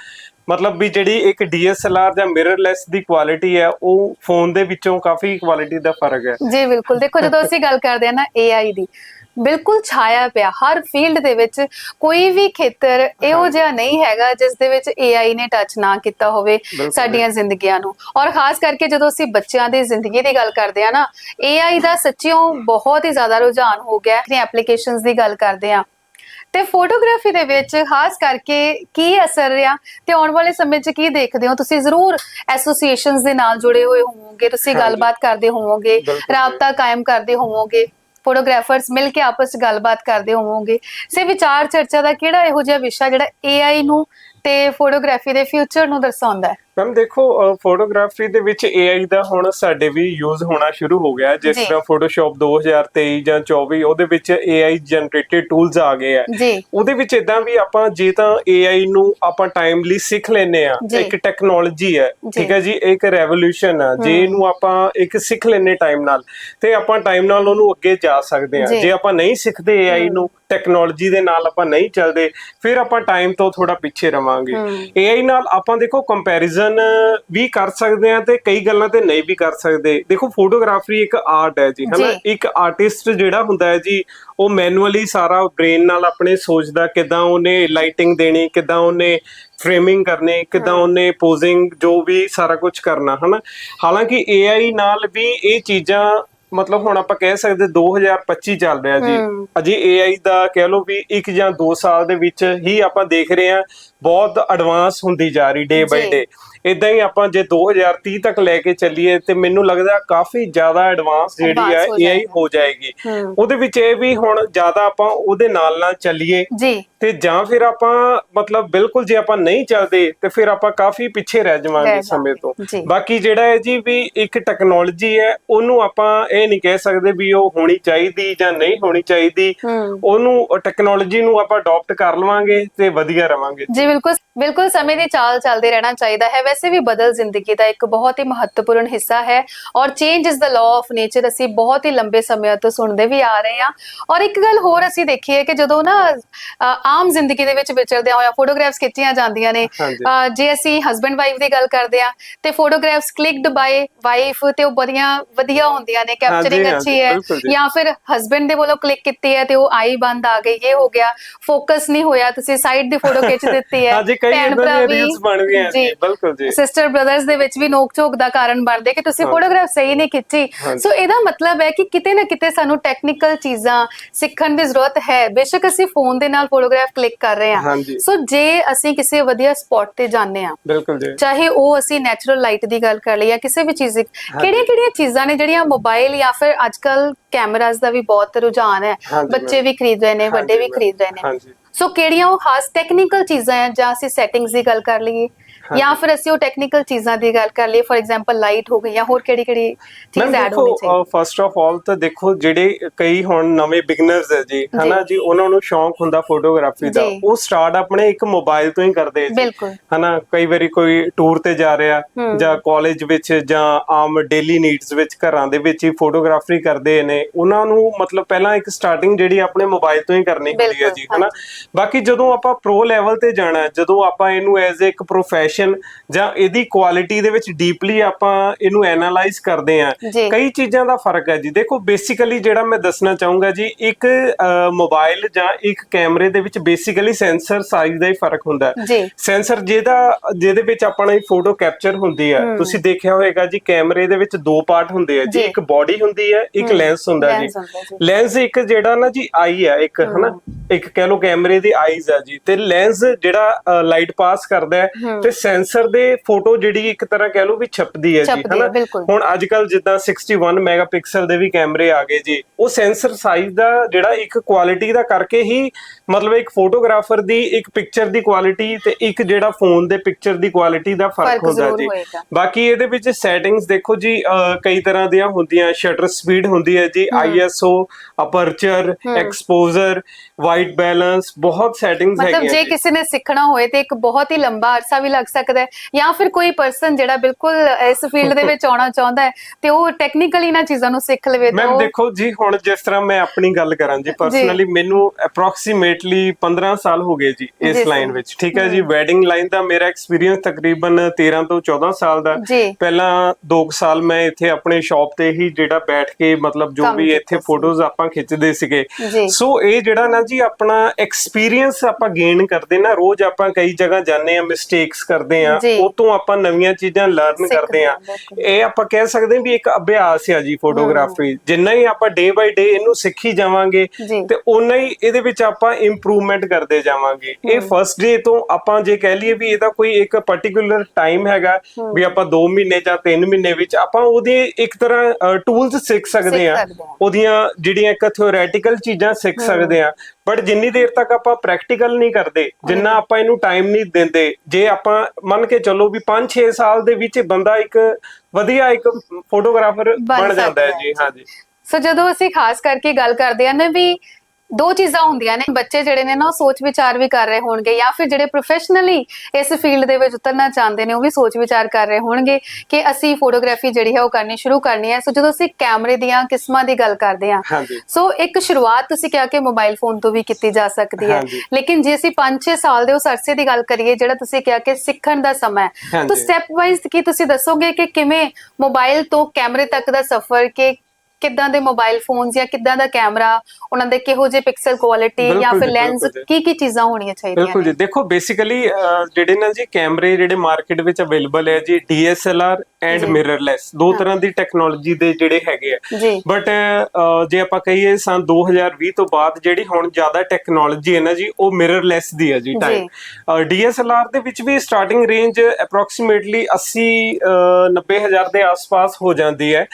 ਮਤਲਬ ਵੀ ਜਿਹੜੀ ਇੱਕ DSLR ਜਾਂ ਮਿਰਰਲੈਸ ਦੀ ਕੁਆਲਿਟੀ ਹੈ ਉਹ ਫੋਨ ਦੇ ਵਿੱਚੋਂ ਕਾਫੀ ਕੁਆਲਿਟੀ ਦਾ ਫ਼ਰਕ ਹੈ। ਜੀ ਬਿਲਕੁਲ। ਦੇਖੋ ਜਦੋਂ ਅਸੀਂ ਗੱਲ ਕਰਦੇ ਹਾਂ ਨਾ AI ਦੀ ਬਿਲਕੁਲ ਛਾਇਆ ਪਿਆ ਹਰ ਫੀਲਡ ਦੇ ਵਿੱਚ ਕੋਈ ਵੀ ਖੇਤਰ ਇਹੋ ਜਿਹਾ ਨਹੀਂ ਹੈਗਾ ਜਿਸ ਦੇ ਵਿੱਚ AI ਨੇ ਟੱਚ ਨਾ ਕੀਤਾ ਹੋਵੇ। ਸਾਡੀਆਂ ਜ਼ਿੰਦਗੀਆਂ ਨੂੰ ਔਰ ਖਾਸ ਕਰਕੇ ਜਦੋਂ ਅਸੀਂ ਬੱਚਿਆਂ ਦੀ ਜ਼ਿੰਦਗੀ ਦੀ ਗੱਲ ਕਰਦੇ ਆ ਨਾ AI ਦਾ ਸੱਚਿਓ ਬਹੁਤ ਹੀ ਜ਼ਿਆਦਾ ਰੁਝਾਨ ਹੋ ਗਿਆ ਹੈ ਐਪਲੀਕੇਸ਼ਨਸ ਦੀ ਗੱਲ ਕਰਦੇ ਆ ਤੇ ਫੋਟੋਗ੍ਰਾਫੀ ਦੇ ਵਿੱਚ ਖਾਸ ਕਰਕੇ ਕੀ ਅਸਰ ਰਿਹਾ ਤੇ ਆਉਣ ਵਾਲੇ ਸਮੇਂ 'ਚ ਕੀ ਦੇਖਦੇ ਹੋ ਤੁਸੀਂ ਜ਼ਰੂਰ ਐਸੋਸੀਏਸ਼ਨਸ ਦੇ ਨਾਲ ਜੁੜੇ ਹੋਏ ਹੋਵੋਗੇ ਤੁਸੀਂ। ਗੱਲਬਾਤ ਕਰਦੇ ਹੋਵੋਗੇ। ਰਾਬਤਾ ਕਾਇਮ ਕਰਦੇ ਹੋਵੋਗੇ ਫੋਟੋਗ੍ਰਾਫਰਸ ਮਿਲ ਕੇ ਆਪਸ 'ਚ ਗੱਲਬਾਤ ਕਰਦੇ ਹੋਵੋਗੇ। ਸੇ ਵਿਚਾਰ ਚਰਚਾ ਦਾ ਕਿਹੜਾ ਇਹੋ ਜਿਹਾ ਵਿਸ਼ਾ ਜਿਹੜਾ AI ਨੂੰ ਤੇ ਫੋਟੋਗ੍ਰਾਫੀ ਦੇ ਫਿਊਚਰ ਨੂੰ ਦਰਸਾਉਂਦਾ ਹੈ? ਮੈਮ ਦੇਖੋ ਫੋਟੋਗ੍ਰਾਫੀ ਦੇ ਵਿੱਚ AI ਦਾ ਹੁਣ ਸਾਡੇ ਵੀ ਯੂਜ਼ ਹੋਣਾ ਸ਼ੁਰੂ ਹੋ ਗਿਆ। ਜਿਸ। ਤਰ੍ਹਾਂ ਫੋਟੋਸ਼ਾਪ 2023 ਜਾਂ 24 ਉਹਦੇ ਵਿੱਚ AI ਜਨਰੇਟਡ ਟੂਲਸ ਆ ਗਏ ਆ ਉਹਦੇ ਵਿੱਚ ਇਦਾਂ ਵੀ ਆਪਾਂ ਜੇ ਤਾਂ AI ਨੂੰ ਆਪਾਂ ਟਾਈਮਲੀ ਸਿੱਖ ਲੈਨੇ ਆ। ਇੱਕ ਟੈਕਨੋਲੋਜੀ ਹੈ। ਠੀਕ ਹੈ ਜੀ ਇੱਕ ਰੈਵੋਲੂਸ਼ਨ ਆ ਜੇ ਇਹਨੂੰ ਆਪਾਂ ਇੱਕ ਸਿੱਖ ਲੈਨੇ ਟਾਈਮ ਨਾਲ ਤੇ ਆਪਾਂ ਟਾਈਮ ਨਾਲ ਉਹਨੂੰ ਅੱਗੇ ਜਾ ਸਕਦੇ ਆ ਜੀ। ਆਪਾਂ ਨਹੀਂ ਸਿੱਖਦੇ AI ਨੂੰ ਟੈਕਨੋਲੋਜੀ ਦੇ ਨਾਲ ਆਪਾਂ ਨਹੀਂ ਚੱਲਦੇ ਫਿਰ ਆਪਾਂ ਟਾਈਮ ਤੋਂ ਥੋੜਾ ਪਿੱਛੇ ਰਵਾਂਗੇ। AI ਨਾਲ ਆਪਾਂ ਦੇਖੋ ਕੰਪੈਰੀਜ਼ਨ ਵੀ ਕਰ ਸਕਦੇ ਆ ਤੇ ਕਈ ਗੱਲਾਂ ਤੇ ਨਹੀਂ ਵੀ ਕਰ ਸਕਦੇ ਦੇਖੋ ਫੋਟੋਗ੍ਰਾਫੀ ਇੱਕ ਆਰਟ ਹੈ ਜੀ ਹਨਾ। ਇੱਕ ਆਰਟਿਸਟ ਜਿਹੜਾ ਹੁੰਦਾ ਹੈ ਜੀ ਉਹ ਮੈਨੂਅਲੀ ਸਾਰਾ ਬ੍ਰੇਨ ਨਾਲ ਆਪਣੇ ਸੋਚਦਾ ਕਿਦਾਂ ਉਹਨੇ ਲਾਈਟਿੰਗ ਦੇਣੀ ਕਿਦਾਂ ਉਹਨੇ ਫਰੇਮਿੰਗ ਕਰਨੀ ਕਿਦਾਂ ਉਹਨੇ ਪੋਜ਼ਿੰਗ ਜੋ ਵੀ ਸਾਰਾ ਕੁਝ ਕਰਨਾ ਹਨਾ ਹਾਲਾਂਕਿ AI ਨਾਲ ਵੀ ਇਹ ਚੀਜ਼ਾਂ ਮਤਲਬ ਹੁਣ ਆਪਾਂ ਕਹਿ ਸਕਦੇ 2025 ਚੱਲ ਰਿਹਾ ਜੀ। ਅਜੇ AI ਦਾ ਕਹਿ ਲਓ ਵੀ 1 ਜਾਂ 2 ਸਾਲ ਦੇ ਵਿੱਚ ਹੀ ਆਪਾਂ ਦੇਖ ਰਹੇ ਹਾਂ ਬਹੁਤ ਐਡਵਾਂਸ ਹੁੰਦੀ ਜਾ ਰਹੀ ਡੇ ਬਾਈ। ਡੇ ਇਦਾਂ ਹੀ ਆਪਾਂ ਜੇ 2030 ਤੱਕ ਲੈ ਕੇ ਚੱਲੀਏ ਤੇ ਮੈਨੂੰ ਲੱਗਦਾ ਕਾਫੀ ਜ਼ਿਆਦਾ ਐਡਵਾਂਸ ਜਿਹੜੀ ਹੈ AI। ਹੋ ਜਾਏਗੀ। ਉਹਦੇ ਵਿੱਚ ਇਹ ਵੀ ਹੁਣ ਜ਼ਿਆਦਾ ਆਪਾਂ ਉਹਦੇ ਨਾਲ ਨਾਲ ਚੱਲੀਏ ਜੀ ਤੇ ਜਾਂ ਫਿਰ ਆਪਾਂ ਮਤਲਬ ਬਿਲਕੁਲ ਜੇ ਆਪਾਂ ਨਹੀਂ ਚੱਲਦੇ ਤੇ ਫਿਰ ਆਪਾਂ ਕਾਫੀ ਪਿੱਛੇ ਰਹਿ ਜਾਵਾਂਗੇ ਸਮੇਂ ਤੋਂ। ਬਾਕੀ ਜਿਹੜਾ ਹੈ ਜੀ ਵੀ ਇੱਕ ਟੈਕਨੋਲੋਜੀ ਹੈ ਉਹਨੂੰ ਆਪਾਂ ਇਹ ਨਹੀਂ ਕਹਿ ਸਕਦੇ ਵੀ ਉਹ ਹੋਣੀ ਚਾਹੀਦੀ ਜਾਂ ਨਹੀਂ ਹੋਣੀ ਚਾਹੀਦੀ। ਉਹਨੂੰ ਟੈਕਨੋਲੋਜੀ ਨੂੰ ਆਪਾਂ ਅਡਾਪਟ ਕਰ ਲਵਾਂਗੇ ਤੇ ਵਧੀਆ ਰਵਾਂਗੇ ਜੀ ਬਿਲਕੁਲ ਬਿਲਕੁਲ ਸਮੇਂ ਦੀ ਚਾਲ ਚੱਲਦੇ ਰਹਿਣਾ ਚਾਹੀਦਾ ਹੈ ਵੈਸੇ ਵੀ ਬਦਲ ਜ਼ਿੰਦਗੀ ਦਾ ਇੱਕ ਬਹੁਤ ਹੀ ਮਹੱਤਵਪੂਰਨ ਹਿੱਸਾ ਹੈ ਔਰ change is the law of nature ਅਸੀਂ ਬਹੁਤ ਹੀ ਲੰਬੇ ਸਮੇਂ ਤੋਂ ਸੁਣਦੇ ਵੀ ਆ ਰਹੇ ਹਾਂ। ਔਰ ਇੱਕ ਗੱਲ ਹੋਰ ਅਸੀਂ ਦੇਖੀਏ ਕਿ ਜਦੋਂ ਨਾ ਆਮ ਜ਼ਿੰਦਗੀ ਦੇ ਵਿੱਚ ਵਿਚਰਦਿਆਂ ਹੋਇਆ ਫੋਟੋਗ੍ਰਾਫਸ ਖਿੱਚੀਆਂ ਜਾਂਦੀਆਂ ਨੇ ਜੇ ਅਸੀਂ ਹਸਬੰਡ ਵਾਈਫ ਦੀ ਗੱਲ ਕਰਦੇ ਆ ਤੇ ਫੋਟੋਗ੍ਰਾਫਸ ਕਲਿੱਕਡ ਬਾਈ ਵਾਈਫ ਤੇ ਉਹ ਬੜੀਆਂ ਵਧੀਆ ਹੁੰਦੀਆਂ ਨੇ ਕੈਪਚਰਿੰਗ ਅੱਛੀ ਹੈ ਜੀ। ਫਿਰ ਹਸਬੰਡ ਦੇ ਵੱਲੋਂ ਕਲਿੱਕ ਕੀਤੀ ਹੈ ਤੇ ਉਹ ਆਈ ਬੰਦ ਆ ਗਈ ਇਹ ਹੋ ਗਿਆ ਫੋਕਸ ਨਹੀਂ ਹੋਇਆ ਤੁਸੀਂ ਸਾਈਡ ਦੀ ਫੋਟੋ ਖਿੱਚ ਦਿੱਤੀ ਹੈ ਹਾਂਜੀ ਕਈ ਇਦਾਂ ਦੀਆਂ ਰੀਲਸ ਬਣ ਗਈਆਂ ਬਿਲਕੁਲ ਸਿਸਟਰ ਬ੍ਰਦਰਸ ਦੇ ਵਿੱਚ ਵੀ ਨੋਕ ਝੋਕ ਦਾ ਕਾਰਨ ਬਣਦੇ ਕਿ ਤੁਸੀਂ। ਫੋਟੋਗ੍ਰਾਫ ਸਹੀ ਨਹੀਂ ਖਿੱਚੀ। ਸੋ ਇਹਦਾ ਮਤਲਬ ਹੈ ਕਿ ਕਿਤੇ ਨਾ ਕਿਤੇ ਸਾਨੂੰ ਟੈਕਨੀਕਲ ਚੀਜ਼ਾਂ ਸਿੱਖਣ ਦੀ ਜ਼ਰੂਰਤ ਹੈ। ਬੇਸ਼ੱਕ ਅਸੀਂ ਫੋਨ ਦੇ ਨਾਲ ਫੋਟੋਗ੍ਰਾਫ ਕਲਿੱਕ ਕਰ ਰਹੇ ਹਾਂ। ਸੋ ਜੇ ਅਸੀਂ ਕਿਸੇ ਵਧੀਆ ਸਪੌਟ ਤੇ ਜਾਂਦੇ ਹਾਂ ਬਿਲਕੁਲ ਜੀ। ਚਾਹੇ ਉਹ ਅਸੀਂ ਨੈਚੁਰਲ ਲਾਈਟ ਦੀ ਗੱਲ ਕਰ ਲਈ ਜਾਂ ਕਿਸੇ ਵੀ ਚੀਜ਼ ਦੀ ਕਿਹੜੀਆਂ ਕਿਹੜੀਆਂ ਚੀਜ਼ਾਂ ਨੇ ਜਿਹੜੀਆਂ ਮੋਬਾਈਲ ਜਾਂ ਫਿਰ ਅੱਜਕੱਲ ਕੈਮਰਾਜ਼ ਦਾ ਵੀ ਬਹੁਤ ਰੁਝਾਨ ਹੈ। ਬੱਚੇ ਵੀ ਖਰੀਦ ਰਹੇ ਨੇ ਵੱਡੇ ਵੀ ਖਰੀਦ ਰਹੇ ਨੇ। ਸੋ ਕਿਹੜੀਆਂ ਉਹ ਖਾਸ ਟੈਕਨੀਕਲ ਚੀਜ਼ਾਂ ਹੈ ਜਾਂ ਅਸੀਂ ਸੈਟਿੰਗਸ ਦੀ ਗੱਲ ਕਰ ਲਈਏ? ਜਾਂ ਫਿਰ ਅਸੀਂ ਉਹ ਟੈਕਨੀਕਲ ਚੀਜ਼ਾਂ ਦੀ ਗੱਲ ਕਰ ਲਈਏ ਫॉर ਐਗਜ਼ਾਮਪਲ ਲਾਈਟ ਹੋ ਗਈ ਜਾਂ ਹੋਰ ਕਿਹੜੀ ਕਿਹੜੀ ਚੀਜ਼ ਐਡ ਹੋਣੀ ਚਾਹੀਦੀ? ਫਸਟ ਆਫ ਆਲ ਤਾਂ ਦੇਖੋ ਜਿਹੜੇ ਕਈ ਹੁਣ ਨਵੇਂ ਬਿਗਨਰਸ ਹੈ ਜੀ ਹਨਾ ਜੀ। ਉਹਨਾਂ ਨੂੰ ਸ਼ੌਂਕ ਹੁੰਦਾ ਫੋਟੋਗ੍ਰਾਫੀ ਦਾ। ਉਹ ਸਟਾਰਟ ਆਪਣੇ ਇੱਕ ਮੋਬਾਈਲ ਤੋਂ ਹੀ ਕਰਦੇ ਜੀ। ਹਨਾ ਕਈ ਵਾਰੀ ਕੋਈ ਟੂਰ ਤੇ ਜਾ ਰਿਹਾ। ਜਾਂ ਕਾਲਜ ਵਿੱਚ ਜਾਂ ਆਮ ਡੇਲੀ ਨੀਡਸ ਵਿੱਚ ਘਰਾਂ ਦੇ ਵਿੱਚ ਹੀ ਫੋਟੋਗ੍ਰਾਫੀ ਕਰਦੇ ਨੇ ਉਹਨਾਂ ਨੂੰ ਮਤਲਬ ਪਹਿਲਾਂ ਇੱਕ ਸਟਾਰਟਿੰਗ ਜਿਹੜੀ ਆਪਣੇ ਮੋਬਾਈਲ ਤੋਂ ਹੀ ਕਰਨੀ ਹੁੰਦੀ ਹੈ ਜੀ ਹਨਾ। ਬਾਕੀ ਜਦੋਂ ਆਪਾਂ ਪ੍ਰੋ ਲੈਵਲ ਤੇ ਜਾਣਾ ਜਦੋਂ ਆਪਾਂ ਇਹਨੂੰ ਐਜ਼ ਇੱਕ ਪ੍ਰੋਫੈਸ਼ਨ ਜਾਂ ਇਹਦੀ ਕੁਆਲਿਟੀ ਦੇ ਵਿੱਚ ਡੀਪਲੀ ਆਪਾਂ ਇਹਨੂੰ ਐਨਾਲਾਈਜ਼ ਕਰਦੇ ਆ। ਕਈ ਚੀਜ਼ਾਂ ਦਾ ਫ਼ਰਕ ਹੈ ਜੀ। ਦੇਖੋ ਬੇਸਿਕਲੀ ਜਿਹੜਾ ਮੈਂ ਦੱਸਣਾ ਚਾਹੂੰਗਾ ਜੀ ਇੱਕ ਮੋਬਾਈਲ ਜਾਂ ਇੱਕ ਕੈਮਰੇ ਦੇ ਵਿੱਚ ਬੇਸਿਕਲੀ ਸੈਂਸਰ ਸਾਈਜ਼ ਦਾ ਹੀ ਫ਼ਰਕ ਹੁੰਦਾ ਸੈਂਸਰ ਜਿਹਦਾ ਜਿਹਦੇ ਵਿੱਚ ਆਪਣਾ ਹੀ ਫੋਟੋ ਕੈਪਚਰ ਹੁੰਦੀ ਹੈ। ਤੁਸੀਂ ਦੇਖਿਆ ਹੋਵੇਗਾ ਜੀ ਕੈਮਰੇ ਦੇ ਵਿੱਚ ਦੋ ਪਾਰਟ ਹੁੰਦੇ ਆ ਜੀ। ਇੱਕ ਬਾਡੀ ਹੁੰਦੀ ਹੈ ਇੱਕ ਲੈਂਸ ਹੁੰਦਾ ਜੀ। ਲੈਂਸ ਇੱਕ ਜਿਹੜਾ ਨਾ ਜੀ ਆਈ ਹੈ ਇੱਕ ਹਨਾ? ਇੱਕ ਕਹਿ ਲਓ ਕੈਮਰੇ ਦੀ ਆਈਜ਼ ਆ ਜੀ। ਤੇ ਲੈਂਸ ਜਿਹੜਾ ਲਾਈਟ ਪਾਸ ਕਰਦਾ ਹੈ। ਤੇ ਸੈਂਸਰ ਦੇ ਫੋਟੋ ਜਿਹੜੀ ਇੱਕ ਤਰ੍ਹਾਂ ਕਹਿ ਲਓ ਵੀ ਛਪਦੀ ਹੈ ਜੀ ਹਨਾ। ਹੁਣ ਅੱਜ ਕੱਲ ਜਿੱਦਾਂ 61 ਮੈਗਾਪਿਕਸਲ ਦੇ ਵੀ ਕੈਮਰੇ ਆ ਗਏ ਜੀ ਉਹ ਸੈਂਸਰ ਸਾਈਜ਼ ਦਾ ਜਿਹੜਾ ਇੱਕ ਕੁਆਲਿਟੀ ਦਾ ਕਰਕੇ ਹੀ ਮਤਲਬ ਇੱਕ ਫੋਟੋਗ੍ਰਾਫਰ ਦੀ ਇੱਕ ਪਿਕਚਰ ਦੀ ਕੁਆਲਿਟੀ ਤੇ ਇੱਕ ਜਿਹੜਾ ਫੋਨ ਦੇ ਪਿਕਚਰ ਦੀ ਕੁਆਲਿਟੀ ਦਾ ਫ਼ਰਕ ਹੁੰਦਾ ਜੀ। ਬਾਕੀ ਇਹਦੇ ਵਿੱਚ ਸੈਟਿੰਗਸ ਦੇਖੋ ਜੀ ਕਈ ਤਰ੍ਹਾਂ ਦੀਆਂ ਹੁੰਦੀਆਂ ਸ਼ਟਰ ਸਪੀਡ ਹੁੰਦੀ ਹੈ ਜੀ ISO aperture exposure white balance ਬਹੁਤ ਸੈਟਿੰਗਸ ਮਤਲਬ ਹੈਗੀਆਂ ਜੇ ਜੀ। ਕਿਸੇ ਨੇ ਸਿੱਖਣਾ ਹੋਏ ਤੇ ਇੱਕ ਬਹੁਤ ਹੀ ਲੰਬਾ ਅਰਸਾ ਵੀ ਲੱਗ ਸਕਦਾ ਹੈ ਜਾਂ ਫਿਰ ਕੋਈ ਪਰਸਨ ਜਿਹੜਾ ਬਿਲਕੁਲ ਇਸ ਫੀਲਡ ਦੇ ਵਿੱਚ ਆਉਣਾ ਚਾਹੁੰਦਾ ਹੈ ਤੇ ਉਹ ਟੈਕਨੀਕਲੀ ਇਹਨਾਂ ਚੀਜ਼ਾਂ ਨੂੰ ਸਿੱਖ ਲਵੇ ਤਾਂ ਮੈਮ ਦੇਖੋ ਜੀ ਹੁਣ ਜਿਸ ਤਰ੍ਹਾਂ ਮੈਂ ਆਪਣੀ ਗੱਲ ਕਰਾਂ ਜੀ ਪਰਸਨਲੀ ਮੈਨੂੰ ਅਪਰੋਕਸੀਮੇਟਲੀ 15 ਸਾਲ ਹੋ ਗਏ ਜੀ ਇਸ। ਲਾਈਨ ਵਿੱਚ ਠੀਕ ਹੈ ਜੀ ਵੈਡਿੰਗ ਲਾਈਨ ਦਾ ਮੇਰਾ ਐਕਸਪੀਰੀਅੰਸ ਤਕਰੀਬਨ 13 ਤੋਂ 14 ਸਾਲ ਦਾ। ਪਹਿਲਾਂ 2 ਸਾਲ ਮੈਂ ਇੱਥੇ ਆਪਣੇ ਸ਼ਾਪ ਤੇ ਹੀ ਜਿਹੜਾ ਬੈਠ ਕੇ ਮਤਲਬ ਜੋ ਵੀ ਇੱਥੇ। ਫੋਟੋਜ਼ ਆਪਾਂ ਖਿੱਚਦੇ ਸੀਗੇ। ਸੋ ਇਹ ਜਿਹੜਾ ਨਾ ਜੀ ਆਪਣਾ ਐਕਸਪੀਰੀਅੰਸ ਆਪਾਂ ਗੇਨ ਕਰਦੇ ਨਾ ਰੋਜ਼ ਆਪਾਂ ਕਈ ਜਗ੍ਹਾ ਜਾਂਦੇ ਆ ਮਿਸਟੇਕਸ ਕਰਦੇ ਆ। ਉਹ ਤੋਂ ਆਪਾਂ ਨਵੀਆਂ ਚੀਜ਼ਾਂ ਲਰਨ ਕਰਦੇ ਆ ਹਾਂ। ਇਹ ਆਪਾਂ ਕਹਿ ਸਕਦੇ ਹਾਂ ਵੀ ਇੱਕ ਅਭਿਆਸ ਆ ਜੀ ਫੋਟੋਗ੍ਰਾਫੀ ਜਿੰਨਾ ਹੀ ਆਪਾਂ ਡੇ ਬਾਈ ਡੇ ਇਹਨੂੰ ਸਿੱਖੀ ਜਾਵਾਂਗੇ। ਤੇ ਉਨਾ ਹੀ ਇਹਦੇ ਵਿੱਚ ਆਪਾਂ ਇੰਪਰੂਵਮੈਂਟ ਕਰਦੇ ਜਾਵਾਂਗੇ। ਇਹ ਫਰਸਟ ਡੇ ਤੋਂ ਆਪਾਂ ਜੇ ਕਹਿ ਲਈਏ ਵੀ ਇਹਦਾ ਕੋਈ ਇੱਕ ਪਾਰਟਿਕੂਲਰ ਟਾਈਮ ਹੈਗਾ ਵੀ ਆਪਾਂ 2 ਮਹੀਨੇ ਜਾਂ 3 ਮਹੀਨੇ ਵਿੱਚ ਆਪਾਂ ਉਹਦੇ ਇੱਕ ਤਰ੍ਹਾਂ ਟੂਲਸ ਸਿੱਖ ਸਕਦੇ ਆ ਹਾਂ। ਉਹਦੀਆਂ ਜਿਹੜੀਆਂ ਇੱਕ ਥਿਓਰੈਟੀਕਲ ਚੀਜ਼ਾਂ ਸਿੱਖ ਸਕਦੇ ਆ ਬਟ ਜਿੰਨੀ ਦੇਰ ਤੱਕ ਆਪਾਂ ਪ੍ਰੈਕਟੀਕਲ ਨਹੀਂ ਕਰਦੇ ਜਿੰਨਾ ਆਪਾਂ ਇਹਨੂੰ ਟਾਈਮ ਨਹੀਂ ਦਿੰਦੇ ਜੇ ਆਪਾਂ ਮੰਨ ਕੇ ਚੱਲੋ ਵੀ 5-6 ਸਾਲ ਦੇ ਵਿੱਚ ਬੰਦਾ ਇੱਕ ਵਧੀਆ ਇੱਕ ਫੋਟੋਗ੍ਰਾਫਰ ਬਣ ਜਾਂਦਾ ਹੈ ਜੀ ਹੈ। ਹਾਂਜੀ ਸੋ ਜਦੋਂ ਅਸੀਂ ਖਾਸ ਕਰਕੇ ਗੱਲ ਕਰਦੇ ਹਾਂ ਨਾ ਵੀ ਦੋ ਚੀਜ਼ਾਂ ਹੁੰਦੀਆਂ ਨੇ ਬੱਚੇ ਜਿਹੜੇ ਨੇ ਨਾ ਉਹ ਸੋਚ ਵਿਚਾਰ ਵੀ ਕਰ ਰਹੇ ਹੋਣਗੇ ਜਾਂ ਫਿਰ ਜਿਹੜੇ ਪ੍ਰੋਫੈਸ਼ਨਲੀ ਇਸ ਫੀਲਡ ਦੇ ਵਿੱਚ ਉਤਰਨਾ ਚਾਹੁੰਦੇ ਨੇ ਉਹ ਵੀ ਸੋਚ ਵਿਚਾਰ ਕਰ ਰਹੇ ਹੋਣਗੇ ਕਿ ਅਸੀਂ ਫੋਟੋਗ੍ਰਾਫੀ ਜਿਹੜੀ ਹੈ ਉਹ ਕਰਨੀ ਸ਼ੁਰੂ ਕਰਨੀ ਹੈ ਸੋ ਜਦੋਂ ਅਸੀਂ ਕੈਮਰੇ ਦੀਆਂ ਕਿਸਮਾਂ ਦੀ ਗੱਲ ਕਰਦੇ ਹਾਂ ਸੋ ਇੱਕ ਸ਼ੁਰੂਆਤ ਤੁਸੀਂ ਕਿਹਾ ਕਿ ਮੋਬਾਈਲ ਫੋਨ ਤੋਂ ਵੀ ਕੀਤੀ ਜਾ ਸਕਦੀ ਹੈ। ਲੇਕਿਨ ਜੇ ਅਸੀਂ 5-6 ਸਾਲ ਦੇ ਉਸ ਅਰਸੇ ਦੀ ਗੱਲ ਕਰੀਏ ਜਿਹੜਾ ਤੁਸੀਂ ਕਿਹਾ ਕਿ ਸਿੱਖਣ ਦਾ ਸਮਾਂ ਹੈ ਤਾਂ। ਸਟੈਪ ਵਾਈਜ਼ ਕੀ ਤੁਸੀਂ ਦੱਸੋਗੇ ਕਿ ਕਿਵੇਂ ਮੋਬਾਈਲ ਤੋਂ ਕੈਮਰੇ ਤੱਕ ਦਾ ਸਫ਼ਰ ਕਿ ਕਿੱਦਾਂ ਦੇ ਮੋਬਾਈਲ ਫੋਨਸ ਜਾਂ ਕਿੱਦਾਂ ਦਾ ਕੈਮਰਾ ਉਹਨਾਂ ਦੇ ਕਿਹੋ ਜਿਹੇ ਪਿਕਸਲ ਕੁਆਲਿਟੀ ਜਾਂ ਫਿਰ ਲੈਂਸ। ਕੀ ਕੀ ਚੀਜ਼ਾਂ ਹੋਣੀਆਂ ਚਾਹੀਦੀਆਂ ਬਿਲਕੁਲ ਜੀ ਦੇਖੋ ਬੇਸਿਕਲੀ ਜਿਹੜੇ ਨਾ ਜੀ ਕੈਮਰੇ ਜਿਹੜੇ ਮਾਰਕੀਟ ਵਿੱਚ ਅਵੇਲੇਬਲ ਹੈ ਜੀ DSLR ਐਂਡ। ਮਿਰਰਲੈਸ ਦੋ। ਤਰ੍ਹਾਂ ਦੀ ਟੈਕਨੋਲੋਜੀ ਦੇ ਜਿਹੜੇ ਹੈਗੇ ਆ। ਬਟ ਜੇ ਆਪਾਂ ਕਹੀਏ ਸਨ 2020 ਤੋਂ ਬਾਅਦ ਜਿਹੜੀ ਹੁਣ ਜ਼ਿਆਦਾ ਟੈਕਨੋਲੋਜੀ ਹੈ ਨਾ ਜੀ ਉਹ ਮਿਰਰਲੈਸ ਦੀ ਹੈ ਜੀ। ਟਾਈਮ DSLR ਦੇ ਵਿੱਚ ਵੀ ਸਟਾਰਟਿੰਗ ਰੇਂਜ ਅਪਰੋਕਸੀਮੇਟਲੀ 80 ਅਹ, 90 ਹਜ਼ਾਰ ਦੇ ਆਸ-ਪਾਸ ਹੋ ਜਾਂਦੀ ਹੈ।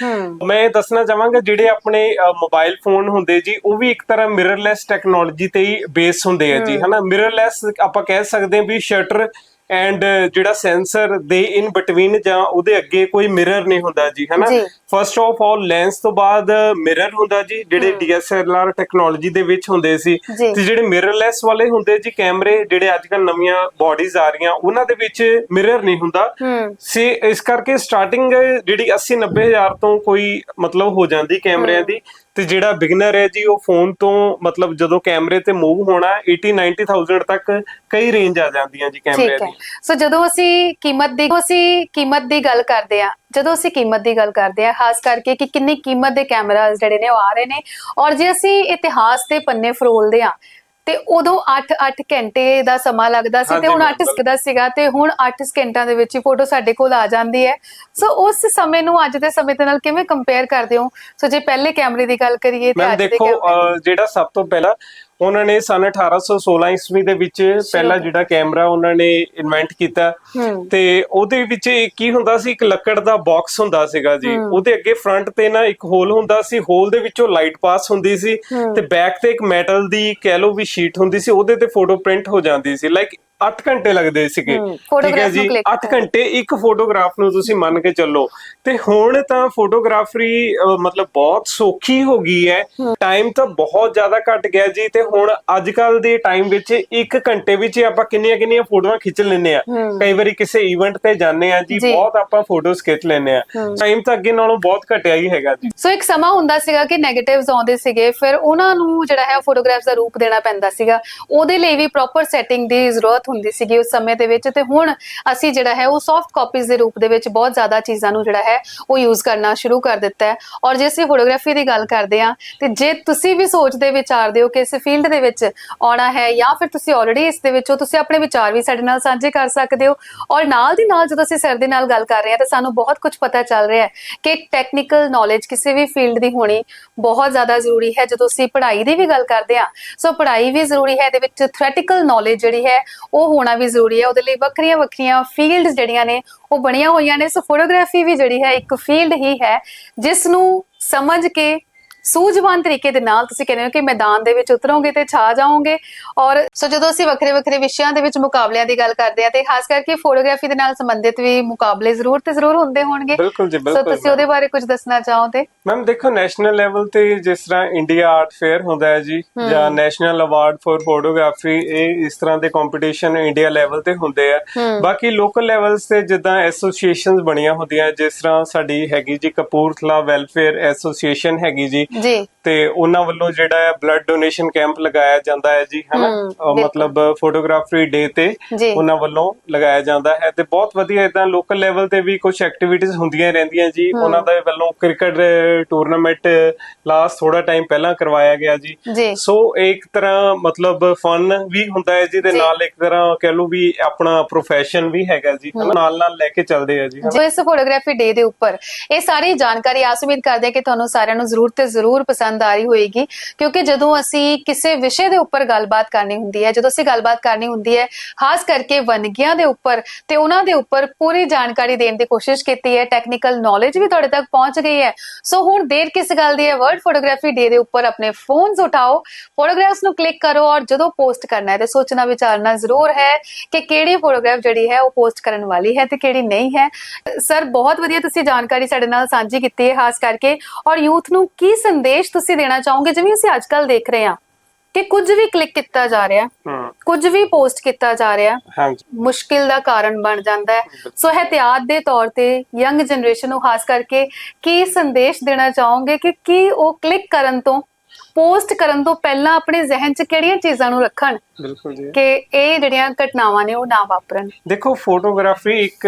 ਮੈਂ ਦੱਸਣਾ ਚਾਹਾਂਗਾ ਜਿਹੜੇ ਆਪਣੇ ਮੋਬਾਈਲ ਫੋਨ ਹੁੰਦੇ ਜੀ ਉਹ ਵੀ ਇੱਕ ਤਰ੍ਹਾਂ ਮਿਰਰਲੈਸ ਟੈਕਨੋਲੋਜੀ ਤੇ ਹੀ ਬੇਸ ਹੁੰਦੇ ਆ ਜੀ ਹਨਾ? ਮਿਰਰਲੈਸ ਆਪਾਂ ਕਹਿ ਸਕਦੇ ਹਾਂ ਵੀ ਸ਼ਟਰ ਐਂਡ ਜਿਹੜਾ ਸੈਂਸਰ ਦੇ ਇਨ ਬਿਟਵੀਨ ਜਾਂ ਉਹਦੇ ਅੱਗੇ ਕੋਈ ਮਿਰਰ ਨਹੀਂ ਹੁੰਦਾ ਜੀ ਹਨਾ। ਫਸਟ ਆਫ ਆਲ ਲੈਂਸ ਤੋਂ ਬਾਅਦ ਮਿਰਰ ਹੁੰਦਾ ਜੀ ਜਿਹੜੇ DSLR ਟੈਕਨੋਲੋਜੀ ਦੇ ਵਿੱਚ ਹੁੰਦੇ ਸੀ। ਤੇ ਜਿਹੜੇ ਮਿਰਰਲੈਸ ਵਾਲੇ ਹੁੰਦੇ ਜੀ ਕੈਮਰੇ ਜਿਹੜੇ ਅੱਜ ਕੱਲ ਨਵੀਆਂ ਬਾਡੀਜ਼ ਆ ਰਹੀਆਂ ਉਹਨਾਂ ਦੇ ਵਿੱਚ ਮਿਰਰ ਨਹੀਂ ਹੁੰਦਾ। ਸੇ ਇਸ ਕਰਕੇ ਸਟਾਰਟਿੰਗ ਜਿਹੜੀ 80 90 ਹਜ਼ਾਰ ਤੋਂ ਕੋਈ ਮਤਲਬ ਹੋ ਜਾਂਦੀ ਕੈਮਰਿਆਂ ਦੀ। ਤੇ ਜਿਹੜਾ ਬਿਗਨਰ ਹੈ ਜੀ ਉਹ ਫੋਨ ਤੋਂ ਮਤਲਬ ਜਦੋਂ ਕੈਮਰੇ ਤੇ ਮੂਵ ਹੋਣਾ 80 90000 ਤੱਕ ਕਈ ਰੇਂਜ ਆ ਜਾਂਦੀਆਂ ਜੀ ਹੈ। ਦੀ। ਸੋ ਜਦੋਂ ਅਸੀਂ ਕੀਮਤ ਦੀ ਅਸੀਂ ਕੀਮਤ ਦੀ ਗੱਲ ਕਰਦੇ ਆ ਜਦੋਂ ਅਸੀਂ ਕੀਮਤ ਦੀ ਗੱਲ ਕਰਦੇ ਆ ਖਾਸ ਕਰਕੇ ਕਿ ਕਿੰਨੀ ਕੀਮਤ ਦੇ ਕੈਮਰਾਸ ਜਿਹੜੇ ਨੇ ਉਹ ਆ ਰਹੇ ਨੇ ਔਰ ਜੇ ਅਸੀਂ ਇਤਿਹਾਸ ਦੇ ਪੰਨੇ ਫਰੋਲਦੇ ਆ ਤੇ ਉਦੋਂ 8-8 ਘੰਟੇ ਦਾ ਸਮਾਂ ਲੱਗਦਾ ਸੀ ਤੇ ਹੁਣ 8 ਬਿਲਕੁਲ। ਸਕਿੰਟਾਂ ਸੀਗਾ ਤੇ ਹੁਣ 8 ਸਕਿੰਟਾਂ ਦੇ ਵਿੱਚ ਹੀ ਫੋਟੋ ਸਾਡੇ ਕੋਲ ਆ ਜਾਂਦੀ ਹੈ ਸੋ ਉਸ ਸਮੇਂ ਨੂੰ ਅੱਜ ਦੇ ਸਮੇਂ ਦੇ ਨਾਲ ਕਿਵੇਂ ਕੰਪੇਅਰ ਕਰਦੇ ਹੋ ਸੋ ਜੇ ਪਹਿਲੇ ਕੈਮਰੇ ਦੀ ਗੱਲ ਕਰੀਏ ਤੇ ਅੱਜ ਦੇ ਦੇਖੋ ਜਿਹੜਾ ਸਭ ਤੋਂ ਪਹਿਲਾਂ ਉਹਨਾਂ ਨੇ ਸਨ 1816 ਈਸਵੀ ਦੇ ਵਿੱਚ ਪਹਿਲਾ ਜਿਹੜਾ ਕੈਮਰਾ ਉਹਨਾਂ ਨੇ ਇਨਵੈਂਟ ਕੀਤਾ ਤੇ ਉਹਦੇ ਵਿੱਚ ਕੀ ਹੁੰਦਾ ਸੀ ਇੱਕ ਲੱਕੜ ਦਾ ਬਾਕਸ ਹੁੰਦਾ ਸੀਗਾ ਜੀ। ਉਹਦੇ ਅੱਗੇ ਫਰੰਟ ਤੇ ਨਾ ਇੱਕ ਹੋਲ ਹੁੰਦਾ ਸੀ ਹੋਲ ਦੇ ਵਿੱਚੋਂ ਲਾਈਟ ਪਾਸ ਹੁੰਦੀ ਸੀ। ਤੇ ਬੈਕ ਤੇ ਇੱਕ ਮੈਟਲ ਦੀ ਕਹਿ ਲਓ ਵੀ ਸ਼ੀਟ ਹੁੰਦੀ ਸੀ ਉਹਦੇ ਤੇ ਫੋਟੋ ਪ੍ਰਿੰਟ ਹੋ ਜਾਂਦੀ ਸੀ ਲਾਈਕ 8 ਘੰਟੇ ਲੱਗਦੇ ਸੀਗੇ ਠੀਕ ਹੈ ਜੀ? click 8 ਘੰਟੇ ਇੱਕ ਫੋਟੋਗ੍ਰਾਫ ਨੂੰ ਤੁਸੀਂ ਮੰਨ ਕੇ ਚੱਲੋ। ਤੇ ਹੁਣ ਤਾਂ ਫੋਟੋਗ੍ਰਾਫਰੀ ਮਤਲਬ ਬਹੁਤ ਸੌਖੀ ਹੋ ਗਈ ਹੈ। ਟਾਈਮ ਤਾਂ ਬਹੁਤ ਜ਼ਿਆਦਾ ਘਟ ਗਿਆ ਜੀ ਤੇ ਹੁਣ ਅੱਜ ਕੱਲ ਦੇ ਟਾਈਮ ਵਿੱਚ 1 ਘੰਟੇ ਵਿੱਚ ਆਪਾਂ ਕਿੰਨੀਆਂ ਕਿੰਨੀਆਂ ਫੋਟੋਆਂ ਖਿੱਚ ਲੈਂਦੇ ਆ। ਕਈ ਵਾਰੀ ਕਿਸੇ ਇਵੈਂਟ ਤੇ ਜਾਂਦੇ ਆ ਜੀ। ਬਹੁਤ ਆਪਾਂ ਫੋਟੋਸ ਖਿੱਚ ਲੈਂਦੇ ਆ। ਟਾਈਮ ਤਾਂ ਅੱਗੇ ਨਾਲੋਂ ਬਹੁਤ ਘਟਿਆ ਹੀ ਹੈਗਾ ਜੀ। ਸੋ ਇੱਕ ਸਮਾਂ ਹੁੰਦਾ ਸੀਗਾ ਕਿ 네ਗੇਟਿਵਸ ਆਉਂਦੇ ਸੀਗੇ ਫਿਰ ਉਹਨਾਂ ਨੂੰ ਜਿਹੜਾ ਹੈ ਫੋਟੋਗ੍ਰਾਫਸ ਦਾ ਰੂਪ ਦੇਣਾ ਪੈਂਦਾ ਸੀਗਾ। ਉਹਦੇ ਲਈ ਵੀ ਪ੍ਰੋਪਰ ਸੈਟਿੰਗ ਦੀ ਜ਼ਰੂਰਤ ਹੁੰਦੀ ਸੀਗੀ ਉਸ ਸਮੇਂ ਦੇ ਵਿੱਚ ਤੇ ਹੁਣ ਅਸੀਂ ਜਿਹੜਾ ਹੈ ਉਹ ਸੌਫਟ ਕਾਪੀਜ਼ ਦੇ ਰੂਪ ਦੇ ਵਿੱਚ ਬਹੁਤ ਜ਼ਿਆਦਾ ਚੀਜ਼ਾਂ ਨੂੰ ਜਿਹੜਾ ਹੈ ਉਹ ਯੂਜ਼ ਕਰਨਾ ਸ਼ੁਰੂ ਕਰ ਦਿੱਤਾ ਹੈ। ਔਰ ਜੇ ਅਸੀਂ ਫੋਟੋਗ੍ਰਾਫੀ ਦੀ ਗੱਲ ਕਰਦੇ ਹਾਂ, ਤੇ ਜੇ ਤੁਸੀਂ ਵੀ ਸੋਚਦੇ ਵਿਚਾਰਦੇ ਹੋ ਕਿ ਇਸ ਫੀਲਡ ਦੇ ਵਿੱਚ ਆਉਣਾ ਹੈ ਜਾਂ ਫਿਰ ਤੁਸੀਂ ਆਲਰੇਡੀ ਇਸ ਦੇ ਵਿੱਚ ਹੋ ਤੁਸੀਂ ਆਪਣੇ ਵਿਚਾਰ ਵੀ ਸਾਡੇ ਨਾਲ ਸਾਂਝੇ ਕਰ ਸਕਦੇ ਹੋ। ਔਰ ਨਾਲ ਦੀ ਨਾਲ ਜਦੋਂ ਅਸੀਂ ਸਰ ਦੇ ਨਾਲ ਗੱਲ ਕਰ ਰਹੇ ਹਾਂ, ਤਾਂ ਸਾਨੂੰ ਬਹੁਤ ਕੁਝ ਪਤਾ ਚੱਲ ਰਿਹਾ ਹੈ ਕਿ ਟੈਕਨੀਕਲ ਨੌਲੇਜ ਕਿਸੇ ਵੀ ਫੀਲਡ ਦੀ ਹੋਣੀ ਬਹੁਤ ਜ਼ਿਆਦਾ ਜ਼ਰੂਰੀ ਹੈ। ਜਦੋਂ ਅਸੀਂ ਪੜ੍ਹਾਈ ਦੀ ਵੀ ਗੱਲ ਕਰਦੇ ਹਾਂ, ਸੋ ਪੜ੍ਹਾਈ ਵੀ ਜ਼ਰੂਰੀ ਹੈ। ਇਹਦੇ ਵਿੱਚ ਥਿਓਰੈਟੀਕਲ ਨੌਲੇਜ ਜਿਹੜੀ ਹੈ ਉਹ ਹੋਣਾ ਵੀ ਜ਼ਰੂਰੀ ਹੈ। ਉਹਦੇ ਲਈ ਵੱਖਰੀਆਂ ਵੱਖਰੀਆਂ ਫੀਲਡਸ ਜਿਹੜੀਆਂ ਨੇ, ਉਹ ਬਣੀਆਂ ਹੋਈਆਂ ਨੇ। ਸੋ ਫੋਟੋਗ੍ਰਾਫੀ ਵੀ ਜਿਹੜੀ ਹੈ, ਇੱਕ ਫੀਲਡ ਹੀ ਹੈ, ਜਿਸ ਨੂੰ ਸਮਝ ਕੇ ਸੂਝਵਾਨ ਤਰੀਕੇ ਦੇ ਨਾਲ ਤੁਸੀਂ ਕਹਿੰਦੇ ਹੋ ਕਿ ਮੈਦਾਨ ਦੇ ਵਿੱਚ ਉਤਰੋਗੇ ਤੇ ਛਾ ਜਾਓਗੇ। ਔਰ ਸੋ ਜਦੋਂ ਅਸੀਂ ਵੱਖਰੇ ਵੱਖਰੇ ਵਿਸ਼ਿਆਂ ਦੇ ਵਿੱਚ ਮੁਕਾਬਲਿਆਂ ਦੀ ਗੱਲ ਕਰਦੇ ਆ ਤੇ ਖਾਸ ਕਰਕੇ ਫੋਟੋਗ੍ਰਾਫੀ ਦੇ ਨਾਲ ਸੰਬੰਧਿਤ ਵੀ ਮੁਕਾਬਲੇ ਜ਼ਰੂਰ ਤੇ ਜ਼ਰੂਰ ਹੁੰਦੇ ਹੋਣਗੇ। ਬਿਲਕੁਲ ਜੀ ਸੋ ਤੁਸੀਂ ਉਹਦੇ ਬਾਰੇ ਕੁਝ ਦੱਸਣਾ ਚਾਹੋ ਤੇ ਮੈਮ ਦੇਖੋ ਨੈਸ਼ਨਲ ਲੈਵਲ ਤੇ ਜਿਸ ਤਰ੍ਹਾਂ ਇੰਡੀਆ ਆਰਟ ਫੇਅਰ ਹੁੰਦਾ ਹੈ ਜੀ ਜਾਂ ਨੈਸ਼ਨਲ ਅਵਾਰਡ ਫॉर ਫੋਟੋਗ੍ਰਾਫੀ ਇਹ ਇਸ ਤਰ੍ਹਾਂ ਦੇ ਕੰਪੀਟੀਸ਼ਨ ਇੰਡੀਆ ਲੈਵਲ ਤੇ ਹੁੰਦੇ ਆ। ਬਾਕੀ ਲੋਕਲ ਲੈਵਲਸ ਤੇ ਜਿੱਦਾਂ ਐਸੋਸੀਏਸ਼ਨਸ ਬਣੀਆਂ ਹੁੰਦੀਆਂ ਜਿਸ ਤਰ੍ਹਾਂ ਸਾਡੀ ਹੈਗੀ ਜੀ ਕਪੂਰਥਲਾ ਵੈਲਫੇਅਰ ਐਸੋਸੀਏਸ਼ਨ ਹੈਗੀ ਜੀ ਜੀ। ਤੇ ਉਹਨਾਂ ਵੱਲੋਂ ਜਿਹੜਾ ਹੈ ਬਲੱਡ ਡੋਨੇਸ਼ਨ ਕੈਂਪ ਲਗਾਇਆ ਜਾਂਦਾ ਹੈ ਜੀ ਹਨਾ? ਮਤਲਬ ਫੋਟੋਗ੍ਰਾਫਰੀ ਡੇ ਤੇ। ਉਹਨਾਂ ਵੱਲੋਂ ਲਗਾਇਆ ਜਾਂਦਾ ਹੈ ਤੇ ਬਹੁਤ ਵਧੀਆ ਇਦਾਂ ਲੋਕਲ ਲੈਵਲ ਤੇ ਵੀ ਕੁਝ ਐਕਟੀਵਿਟੀਜ਼ ਹੁੰਦੀਆਂ ਰਹਿੰਦੀਆਂ ਜੀ। ਉਹਨਾਂ ਦੇ ਵੱਲੋਂ ਕ੍ਰਿਕਟ ਟੂਰਨਾਮੈਂਟ ਲਾਸਟ ਥੋੜਾ ਟਾਈਮ ਪਹਿਲਾਂ ਕਰਵਾਇਆ ਗਿਆ ਜੀ। ਸੋ ਇੱਕ ਤਰ੍ਹਾਂ ਮਤਲਬ ਫਨ ਵੀ ਹੁੰਦਾ ਹੈ ਜੀ ਤੇ। ਨਾਲ ਇੱਕ ਤਰ੍ਹਾਂ ਕਹਿ ਲਓ ਵੀ ਆਪਣਾ ਪ੍ਰੋਫੈਸ਼ਨ ਵੀ ਹੈਗਾ ਜੀ ਨਾਲ ਨਾਲ ਲੈ ਕੇ ਚੱਲਦੇ ਆ ਜੀ ਜੋ ਇਸ ਫੋਟੋਗ੍ਰਾਫੀ ਡੇ ਦੇ ਉੱਪਰ ਇਹ ਸਾਰੀ ਜਾਣਕਾਰੀ ਆਸ ਉਮੀਦ ਕਰਦੇ ਕਿ ਤੁਹਾਨੂੰ ਸਾਰਿਆਂ ਨੂੰ ਜ਼ਰੂਰ ਤੇ ਜ਼ਰੂਰ ਪਸੰਦ ਆ ਰਹੀ ਹੋਏਗੀ, ਕਿਉਂਕਿ ਜਦੋਂ ਅਸੀਂ ਕਿਸੇ ਵਿਸ਼ੇ ਦੇ ਉੱਪਰ ਗੱਲਬਾਤ ਕਰਨੀ ਹੁੰਦੀ ਹੈ, ਜਦੋਂ ਅਸੀਂ ਗੱਲਬਾਤ ਕਰਨੀ ਹੁੰਦੀ ਹੈ, ਖਾਸ ਕਰਕੇ ਵਨਗੀਆਂ ਦੇ ਉੱਪਰ, ਤੇ ਉਹਨਾਂ ਦੇ ਉੱਪਰ ਪੂਰੀ ਜਾਣਕਾਰੀ ਦੇਣ ਦੀ ਕੋਸ਼ਿਸ਼ ਕੀਤੀ ਹੈ ਟੈਕਨੀਕਲ ਨੌਲੇਜ ਵੀ ਤੁਹਾਡੇ ਤੱਕ ਪਹੁੰਚ ਗਈ ਹੈ। ਸੋ ਹੁਣ ਦੇਰ ਕਿਸ ਗੱਲ ਦੀ ਹੈ? ਵਰਲਡ ਫੋਟੋਗ੍ਰਾਫੀ ਡੇ ਦੇ ਉੱਪਰ ਆਪਣੇ ਫੋਨਸ ਉਠਾਓ ਫੋਟੋਗ੍ਰਾਫਸ ਨੂੰ ਕਲਿੱਕ ਕਰੋ ਔਰ ਜਦੋਂ ਪੋਸਟ ਕਰਨਾ ਹੈ, ਤੇ ਸੋਚਣਾ ਵਿਚਾਰਨਾ ਜ਼ਰੂਰ ਹੈ ਕਿ ਕਿਹੜੀ ਫੋਟੋਗ੍ਰਾਫ ਜਿਹੜੀ ਹੈ ਉਹ ਪੋਸਟ ਕਰਨ ਵਾਲੀ ਹੈ ਤੇ ਕਿਹੜੀ ਨਹੀਂ ਹੈ। ਸਰ, ਬਹੁਤ ਵਧੀਆ ਤੁਸੀਂ ਜਾਣਕਾਰੀ ਸਾਡੇ ਨਾਲ ਸਾਂਝੀ ਕੀਤੀ ਹੈ, ਖਾਸ ਕਰਕੇ ਔਰ ਯੂਥ ਨੂੰ ਕੀ ਸੰਦੇਸ਼ ਤੁਸੀਂ ਦੇਣਾ ਚਾਹੋਗੇ? ਜਿਵੇਂ ਅਸੀਂ ਅੱਜਕੱਲ ਦੇਖ ਰਹੇ ਹਾਂ ਕਿ ਕੁਝ ਵੀ ਕਲਿੱਕ ਕੀਤਾ ਜਾ ਰਿਹਾ ਹਮ ਕੁਝ ਵੀ ਪੋਸਟ ਕੀਤਾ ਜਾ ਰਿਹਾ ਹਾਂਜੀ। ਮੁਸ਼ਕਿਲ ਦਾ ਕਾਰਨ ਬਣ ਜਾਂਦਾ ਹੈ। ਸੋ ਇਹਤਿਆਤ ਦੇ ਤੌਰ ਤੇ ਯੰਗ ਜਨਰੇਸ਼ਨ ਨੂੰ ਖਾਸ ਕਰਕੇ ਕੀ ਸੰਦੇਸ਼ ਦੇਣਾ ਚਾਹੋਗੇ ਕਿ ਕੀ ਉਹ ਕਲਿੱਕ ਕਰਨ ਤੋਂ ਪੋਸਟ ਕਰਨ ਤੋਂ ਪਹਿਲਾਂ ਆਪਣੇ ਜ਼ਿਹਨ 'ਚ ਕਿਹੜੀਆਂ ਚੀਜ਼ਾਂ ਨੂੰ ਰੱਖਣ? ਬਿਲਕੁਲ ਜੀ। ਕਿ ਇਹ ਜਿਹੜੀਆਂ ਘਟਨਾਵਾਂ ਨੇ ਉਹ ਨਾ ਵਾਪਰਨ। ਦੇਖੋ ਫੋਟੋਗ੍ਰਾਫੀ ਇੱਕ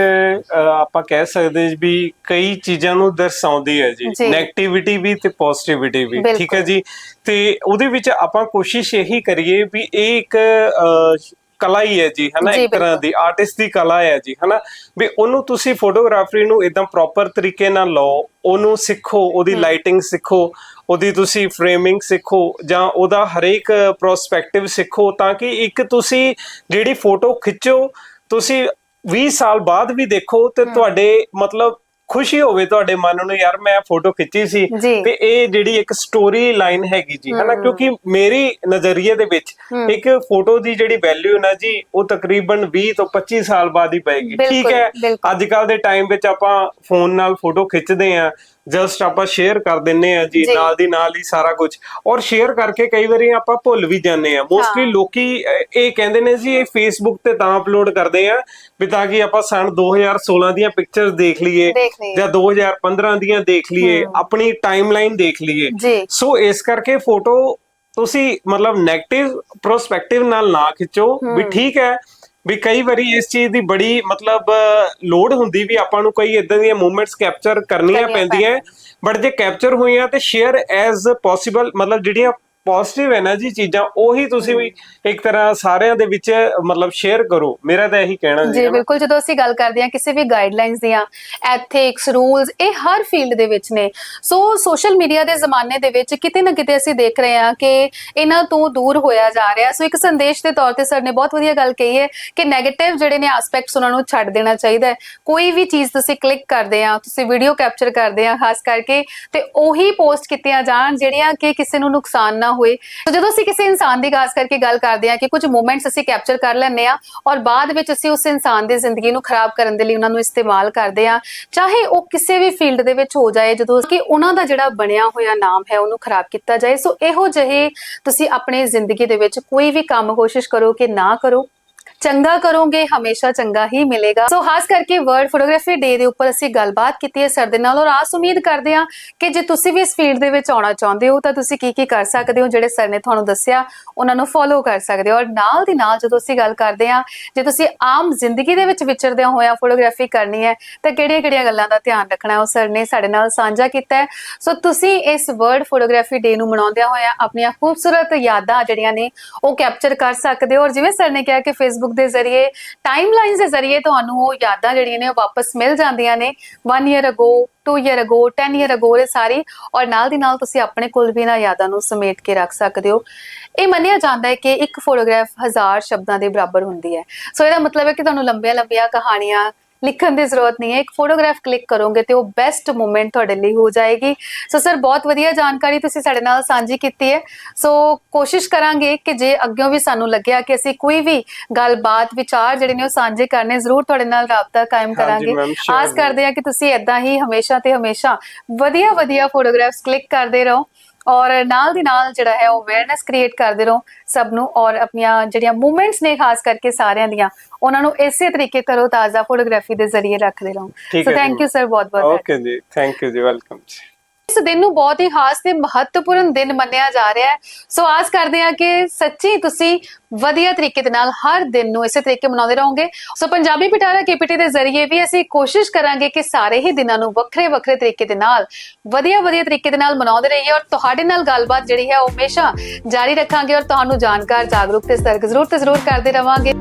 ਆਪਾਂ ਕਹਿ ਸਕਦੇ ਜੀ ਵੀ ਕਈ ਚੀਜ਼ਾਂ ਨੂੰ ਦਰਸਾਉਂਦੀ ਹੈ ਜੀ। 네ਗੇਟਿਵਿਟੀ ਵੀ ਤੇ ਪੋਜ਼ਿਟਿਵਿਟੀ ਵੀ ਠੀਕ ਹੈ। ਜੀ? ਤੇ ਉਹਦੇ ਵਿੱਚ ਆਪਾਂ ਕੋਸ਼ਿਸ਼ ਇਹੀ ਕਰੀਏ ਵੀ ਇਹ ਇੱਕ ਕਲਾ ਹੀ ਹੈ ਜੀ ਹਨਾ ਇੱਕ ਤਰ੍ਹਾਂ। ਦੀ ਆਰਟਿਸਟ ਦੀ ਕਲਾ ਹੈ ਜੀ ਹਨਾ। ਵੀ ਉਹਨੂੰ ਤੁਸੀਂ ਫੋਟੋਗ੍ਰਾਫਰੀ ਨੂੰ ਇਦਾਂ ਪ੍ਰੋਪਰ ਤਰੀਕੇ ਨਾਲ ਲਓ ਉਹਨੂੰ ਸਿੱਖੋ ਉਹਦੀ ਲਾਈਟਿੰਗ ਸਿੱਖੋ ਉਹਦੀ ਤੁਸੀਂ ਫਰੇਮਿੰਗ ਸਿੱਖੋ ਜਾਂ ਉਹਦਾ ਹਰੇਕ ਪ੍ਰੋਸਪੈਕਟਿਵ ਸਿੱਖੋ ਤਾਂ ਕਿ ਇੱਕ ਤੁਸੀਂ ਜਿਹੜੀ ਫੋਟੋ ਖਿੱਚੋ ਤੁਸੀਂ 20 ਸਾਲ ਬਾਅਦ ਵੀ ਦੇਖੋ ਤੇ ਤੁਹਾਡੇ ਮਤਲਬ ਖੁਸ਼ੀ ਹੋਵੇ ਤੁਹਾਡੇ ਮਨ ਨੂੰ ਯਾਰ ਮੈਂ ਫੋਟੋ ਖਿੱਚੀ ਸੀ। ਤੇ ਇਹ ਜਿਹੜੀ ਇੱਕ ਸਟੋਰੀ ਲਾਈਨ ਹੈਗੀ ਜੀ ਹਨਾ ਕਿਉਂਕਿ ਮੇਰੀ ਨਜ਼ਰੀਏ ਦੇ ਵਿੱਚ ਇੱਕ ਫੋਟੋ ਦੀ ਜਿਹੜੀ ਵੈਲਿਊ ਨਾ ਜੀ ਉਹ ਤਕਰੀਬਨ 20 ਤੋਂ 25 ਸਾਲ ਬਾਅਦ ਹੀ ਪਏਗੀ ਠੀਕ ਹੈ। ਅੱਜ ਕੱਲ ਦੇ ਟਾਈਮ ਵਿੱਚ ਆਪਾਂ ਫੋਨ ਨਾਲ ਫੋਟੋ ਖਿੱਚਦੇ ਆ ਜਸਟ ਆਪਾਂ ਸ਼ੇਅਰ ਕਰ ਦਿੰਨੇ ਆ ਜੀ ਜੀ। ਨਾਲ ਦੀ ਨਾਲ ਹੀ ਸਾਰਾ ਕੁਝ ਔਰ ਸ਼ੇਅਰ ਕਰਕੇ ਕਈ ਵਾਰੀ ਆਪਾਂ ਭੁੱਲ ਵੀ ਜਾਂਦੇ ਆ ਮੋਸਟਲੀ। ਲੋਕੀ ਅਹ, ਇਹ ਕਹਿੰਦੇ ਨੇ ਜੀ ਇਹ ਫੇਸਬੁੱਕ ਤੇ ਤਾਂ ਅਪਲੋਡ ਕਰਦੇ ਆ ਵੀ ਤਾਂ ਕਿ ਆਪਾਂ ਸਨ 2016 ਦੀਆਂ ਪਿਕਚਰਸ ਦੇਖ ਲਈਏ ਦੇਖ ਲਈਏ। ਜਾਂ 2015 ਦੀਆਂ ਦੇਖ ਲਈਏ ਆਪਣੀ ਟਾਈਮਲਾਈਨ ਦੇਖ ਲਈਏ ਜੀ। ਸੋ ਇਸ ਕਰਕੇ ਫੋਟੋ ਤੁਸੀਂ ਮਤਲਬ 네ਗੇਟਿਵ ਪ੍ਰੋਸਪੈਕਟਿਵ ਨਾਲ ਨਾ ਖਿੱਚੋ ਵੀ ਠੀਕ ਹੈ ਵੀ ਕਈ ਵਾਰੀ ਇਸ ਚੀਜ਼ ਦੀ ਬੜੀ ਮਤਲਬ ਲੋਡ ਹੁੰਦੀ ਵੀ ਆਪਾਂ ਨੂੰ ਕਈ ਇਦਾਂ ਦੀਆਂ ਮੂਵਮੈਂਟਸ ਕੈਪਚਰ ਕਰਨੀਆਂ ਕਰਨੀਆਂ ਪੈਂਦੀਆਂ। ਬਟ ਜੇ ਕੈਪਚਰ ਹੋਈਆਂ ਤੇ ਸ਼ੇਅਰ ਐਜ਼ ਪੋਸੀਬਲ ਮਤਲਬ ਜਿਹੜੀਆਂ ਪੋਜ਼ਿਟਿਵ ਹੈ ਨਾ ਜੀ ਚੀਜ਼ਾਂ ਉਹੀ ਤੁਸੀਂ ਵੀ ਇੱਕ ਤਰ੍ਹਾਂ ਸਾਰਿਆਂ ਦੇ ਵਿੱਚ ਮਤਲਬ ਸ਼ੇਅਰ ਕਰੋ। ਮੇਰਾ ਤਾਂ ਇਹੀ ਕਹਿਣਾ ਜੀ। ਬਿਲਕੁਲ ਜਦੋਂ ਅਸੀਂ ਗੱਲ ਕਰਦੇ ਹਾਂ ਕਿਸੇ ਵੀ ਗਾਈਡਲਾਈਨਸ ਦੀਆਂ ਐਥਿਕਸ ਰੂਲਸ ਇਹ ਹਰ ਫੀਲਡ ਦੇ ਵਿੱਚ ਨੇ। ਸੋ ਸੋਸ਼ਲ ਮੀਡੀਆ ਦੇ ਜ਼ਮਾਨੇ ਦੇ ਵਿੱਚ ਕਿਤੇ ਨਾ ਕਿਤੇ ਅਸੀਂ ਦੇਖ ਰਹੇ ਹਾਂ ਕਿ ਇਹਨਾਂ ਤੋਂ ਦੂਰ ਹੋਇਆ ਜਾ ਰਿਹਾ। ਸੋ ਇੱਕ ਸੰਦੇਸ਼ ਦੇ ਤੌਰ ਤੇ ਸਰ ਨੇ ਬਹੁਤ ਵਧੀਆ ਗੱਲ ਕਹੀ ਹੈ ਕਿ 네ਗੇਟਿਵ ਜਿਹੜੇ ਨੇ ਐਸਪੈਕਟਸ ਉਹਨਾਂ ਨੂੰ ਛੱਡ ਦੇਣਾ ਚਾਹੀਦਾ ਹੈ। ਕੋਈ ਵੀ ਚੀਜ਼ ਤੁਸੀਂ ਕਲਿੱਕ ਕਰਦੇ ਆ ਤੁਸੀਂ ਵੀਡੀਓ ਕੈਪਚਰ ਕਰਦੇ ਆ ਖਾਸ ਕਰਕੇ ਤੇ ਉਹੀ ਪੋਸਟ ਕੀਤੀਆਂ ਜਾਣ ਜਿਹੜੀਆਂ ਕਿ ਕਿਸੇ ਨੂੰ ਨੁਕਸਾਨ ਨਾ ਹੋਏ। ਸੋ ਜਦੋਂ ਅਸੀਂ ਕਿਸੇ ਇਨਸਾਨ ਦੀ ਖਾਸ ਕਰਕੇ ਗੱਲ ਕਰਦੇ ਆ ਕਿ ਕੁਝ ਮੂਮੈਂਟਸ ਅਸੀਂ ਕੈਪਚਰ ਕਰ ਲੈਂਦੇ ਆ ਔਰ ਬਾਅਦ ਵਿੱਚ ਅਸੀਂ ਉਸ ਇਨਸਾਨ ਦੀ ਜ਼ਿੰਦਗੀ ਨੂੰ ਖਰਾਬ ਕਰਨ ਦੇ ਲਈ ਉਹਨਾਂ ਨੂੰ ਇਸਤੇਮਾਲ ਕਰਦੇ ਆ ਚਾਹੇ ਉਹ ਕਿਸੇ ਵੀ ਫੀਲਡ ਦੇ ਵਿੱਚ ਹੋ ਜਾਏ, ਜਦੋਂ ਕਿ ਉਹਨਾਂ ਦਾ ਜਿਹੜਾ ਬਣਿਆ ਹੋਇਆ ਨਾਮ ਹੈ ਉਹਨੂੰ ਖਰਾਬ ਕੀਤਾ ਜਾਏ। ਸੋ ਇਹੋ ਜਿਹੇ ਤੁਸੀਂ ਆਪਣੇ ਜ਼ਿੰਦਗੀ ਦੇ ਵਿੱਚ ਕੋਈ ਵੀ ਕੰਮ ਕੋਸ਼ਿਸ਼ ਕਰੋ ਕਿ ਨਾ ਕਰੋ। ਚੰਗਾ ਕਰੋਗੇ, ਹਮੇਸ਼ਾ ਚੰਗਾ ਹੀ ਮਿਲੇਗਾ। ਸੋ ਖਾਸ ਕਰਕੇ ਵਰਲਡ ਫੋਟੋਗ੍ਰਾਫੀ ਡੇ ਦੇ ਉੱਪਰ ਅਸੀਂ ਗੱਲਬਾਤ ਕੀਤੀ ਹੈ ਸਰ ਦੇ ਨਾਲ ਔਰ ਆਸ ਉਮੀਦ ਕਰਦੇ ਹਾਂ ਕਿ ਜੇ ਤੁਸੀਂ ਵੀ ਇਸ ਫੀਲਡ ਦੇ ਵਿੱਚ ਆਉਣਾ ਚਾਹੁੰਦੇ ਹੋ ਤਾਂ ਤੁਸੀਂ ਕੀ ਕੀ ਕਰ ਸਕਦੇ ਹੋ ਜਿਹੜੇ ਸਰ ਨੇ ਤੁਹਾਨੂੰ ਦੱਸਿਆ, ਉਹਨਾਂ ਨੂੰ ਫੋਲੋ ਕਰ ਸਕਦੇ ਹੋ। ਔਰ ਨਾਲ ਦੀ ਨਾਲ ਜਦੋਂ ਅਸੀਂ ਗੱਲ ਕਰਦੇ ਹਾਂ, ਜੇ ਤੁਸੀਂ ਆਮ ਜ਼ਿੰਦਗੀ ਦੇ ਵਿੱਚ ਵਿਚਰਦਿਆਂ ਹੋਇਆ ਫੋਟੋਗ੍ਰਾਫੀ ਕਰਨੀ ਹੈ, ਤਾਂ ਕਿਹੜੀਆਂ-ਕਿਹੜੀਆਂ ਗੱਲਾਂ ਦਾ ਧਿਆਨ ਰੱਖਣਾ ਉਹ ਸਰ ਨੇ ਸਾਡੇ ਨਾਲ ਸਾਂਝਾ ਕੀਤਾ ਹੈ। ਸੋ ਤੁਸੀਂ ਇਸ ਵਰਲਡ ਫੋਟੋਗ੍ਰਾਫੀ ਡੇ ਨੂੰ ਮਨਾਉਂਦਿਆਂ ਹੋਇਆਂ ਆਪਣੀਆਂ ਖੂਬਸੂਰਤ ਯਾਦਾਂ ਜਿਹੜੀਆਂ ਨੇ ਉਹ ਕੈਪਚਰ ਕਰ ਸਕਦੇ ਹੋ। ਔਰ ਜਿਵੇਂ ਸਰ ਨੇ ਕਿਹਾ ਕਿ ਫੇਸਬੁੱਕ ਦੇ ਜ਼ਰੀਏ ਟਾਈਮਲਾਈਨਸ ਦੇ ਜ਼ਰੀਏ ਤੁਹਾਨੂੰ ਉਹ ਯਾਦਾਂ ਜਿਹੜੀਆਂ ਨੇ ਉਹ ਵਾਪਸ ਮਿਲ ਜਾਂਦੀਆਂ ਨੇ। 1 year ago 2 year ago 10 year ago ਇਹ ਸਾਰੀ ਔਰ ਨਾਲ ਦੀ ਨਾਲ ਤੁਸੀਂ ਆਪਣੇ ਕੋਲ ਵੀ ਨਾ ਯਾਦਾਂ ਨੂੰ ਸਮੇਟ ਕੇ ਰੱਖ ਸਕਦੇ ਹੋ। ਇਹ ਮੰਨਿਆ ਜਾਂਦਾ ਹੈ ਕਿ ਇੱਕ ਫੋਟੋਗ੍ਰਾਫ ਹਜ਼ਾਰ ਸ਼ਬਦਾਂ ਦੇ ਬਰਾਬਰ ਹੁੰਦੀ ਹੈ। ਸੋ ਇਹਦਾ ਮਤਲਬ ਹੈ ਕਿ ਤੁਹਾਨੂੰ ਲੰਬੀਆਂ ਲੰਬੀਆਂ ਕਹਾਣੀਆਂ ਲਿਖਣ ਦੀ ਜ਼ਰੂਰਤ ਨਹੀਂ ਹੈ। ਇੱਕ ਫੋਟੋਗ੍ਰਾਫ ਕਲਿੱਕ ਕਰੋਗੇ ਤੇ ਉਹ ਬੈਸਟ ਮੂਮੈਂਟ ਤੁਹਾਡੇ ਲਈ ਹੋ ਜਾਏਗੀ। ਸੋ ਸਰ ਬਹੁਤ ਵਧੀਆ ਜਾਣਕਾਰੀ ਤੁਸੀਂ ਸਾਡੇ ਨਾਲ ਸਾਂਝੀ ਕੀਤੀ ਹੈ। ਸੋ ਕੋਸ਼ਿਸ਼ ਕਰਾਂਗੇ ਕਿ ਜੇ ਅੱਗਿਓਂ ਵੀ ਸਾਨੂੰ ਲੱਗਿਆ ਕਿ ਅਸੀਂ ਕੋਈ ਵੀ ਗੱਲਬਾਤ ਵਿਚਾਰ ਜਿਹੜੇ ਨੇ ਉਹ ਸਾਂਝੇ ਕਰਨੇ ਜ਼ਰੂਰ ਤੁਹਾਡੇ ਨਾਲ ਰਾਬਤਾ ਕਾਇਮ ਕਰਾਂਗੇ। ਆਸ ਕਰਦੇ ਹਾਂ ਕਿ ਤੁਸੀਂ ਇਦਾਂ ਹੀ ਹਮੇਸ਼ਾ ਤੇ ਹਮੇਸ਼ਾ ਵਧੀਆ ਵਧੀਆ ਫੋਟੋਗ੍ਰਾਫਸ ਕਲਿੱਕ ਕਰਦੇ ਰਹੋ। ਔਰ ਨਾਲ ਦੀ ਨਾਲ ਜਿਹੜਾ ਹੈ ਉਹ ਅਵੇਅਰਨੈਸ ਕ੍ਰੀਏਟ ਕਰਦੇ ਰਹੋ ਸਭ ਨੂੰ ਔਰ ਆਪਣੀਆਂ ਜਿਹੜੀਆਂ ਮੂਵਮੈਂਟਸ ਨੇ ਖਾਸ ਕਰਕੇ ਸਾਰਿਆਂ ਦੀਆਂ ਉਹਨਾਂ ਨੂੰ ਇਸੇ ਤਰੀਕੇ ਕਰੋ ਤਾਜ਼ਾ ਫੋਟੋਗ੍ਰਾਫੀ ਦੇ ਜ਼ਰੀਏ ਰੱਖਦੇ ਰਹੋ। ਸੋ ਥੈਂਕ ਯੂ ਸਰ ਬਹੁਤ ਬਹੁਤ ਓਕੇ ਜੀ ਥੈਂਕ ਯੂ ਜੀ ਵੈਲਕਮ ਜੀ। ਇਸ ਦਿਨ ਨੂੰ ਬਹੁਤ ਹੀ ਖਾਸ ਤੇ ਮਹੱਤਵਪੂਰਨ ਦਿਨ ਮੰਨਿਆ ਜਾ ਰਿਹਾ ਹੈ। ਸੋ ਆਸ ਕਰਦੇ ਹਾਂ ਕਿ ਸੱਚੀ ਤੁਸੀਂ ਵਧੀਆ ਤਰੀਕੇ ਦੇ ਨਾਲ ਹਰ ਦਿਨ ਨੂੰ ਇਸੇ ਤਰੀਕੇ ਮਨਾਉਂਦੇ ਰਹੋਗੇ। ਸੋ ਪੰਜਾਬੀ ਪਿਟਾਰਾ ਕੇਪੀਟੀ ਦੇ ਜ਼ਰੀਏ ਵੀ ਅਸੀਂ ਕੋਸ਼ਿਸ਼ ਕਰਾਂਗੇ ਕਿ ਸਾਰੇ ਹੀ ਦਿਨਾਂ ਨੂੰ ਵੱਖਰੇ ਵੱਖਰੇ ਤਰੀਕੇ ਦੇ ਨਾਲ ਵਧੀਆ ਵਧੀਆ ਤਰੀਕੇ ਦੇ ਨਾਲ ਮਨਾਉਂਦੇ ਰਹੀਏ ਔਰ ਤੁਹਾਡੇ ਨਾਲ ਗੱਲਬਾਤ ਜਿਹੜੀ ਹੈ ਉਹ ਹਮੇਸ਼ਾ ਜਾਰੀ ਰੱਖਾਂਗੇ ਔਰ ਤੁਹਾਨੂੰ ਜਾਣਕਾਰ ਜਾਗਰੂਕ ਤੇ ਸਤਰਕ ਜ਼ਰੂਰ ਤੇ ਜ਼ਰੂਰ ਕਰਦੇ ਰਵਾਂਗੇ।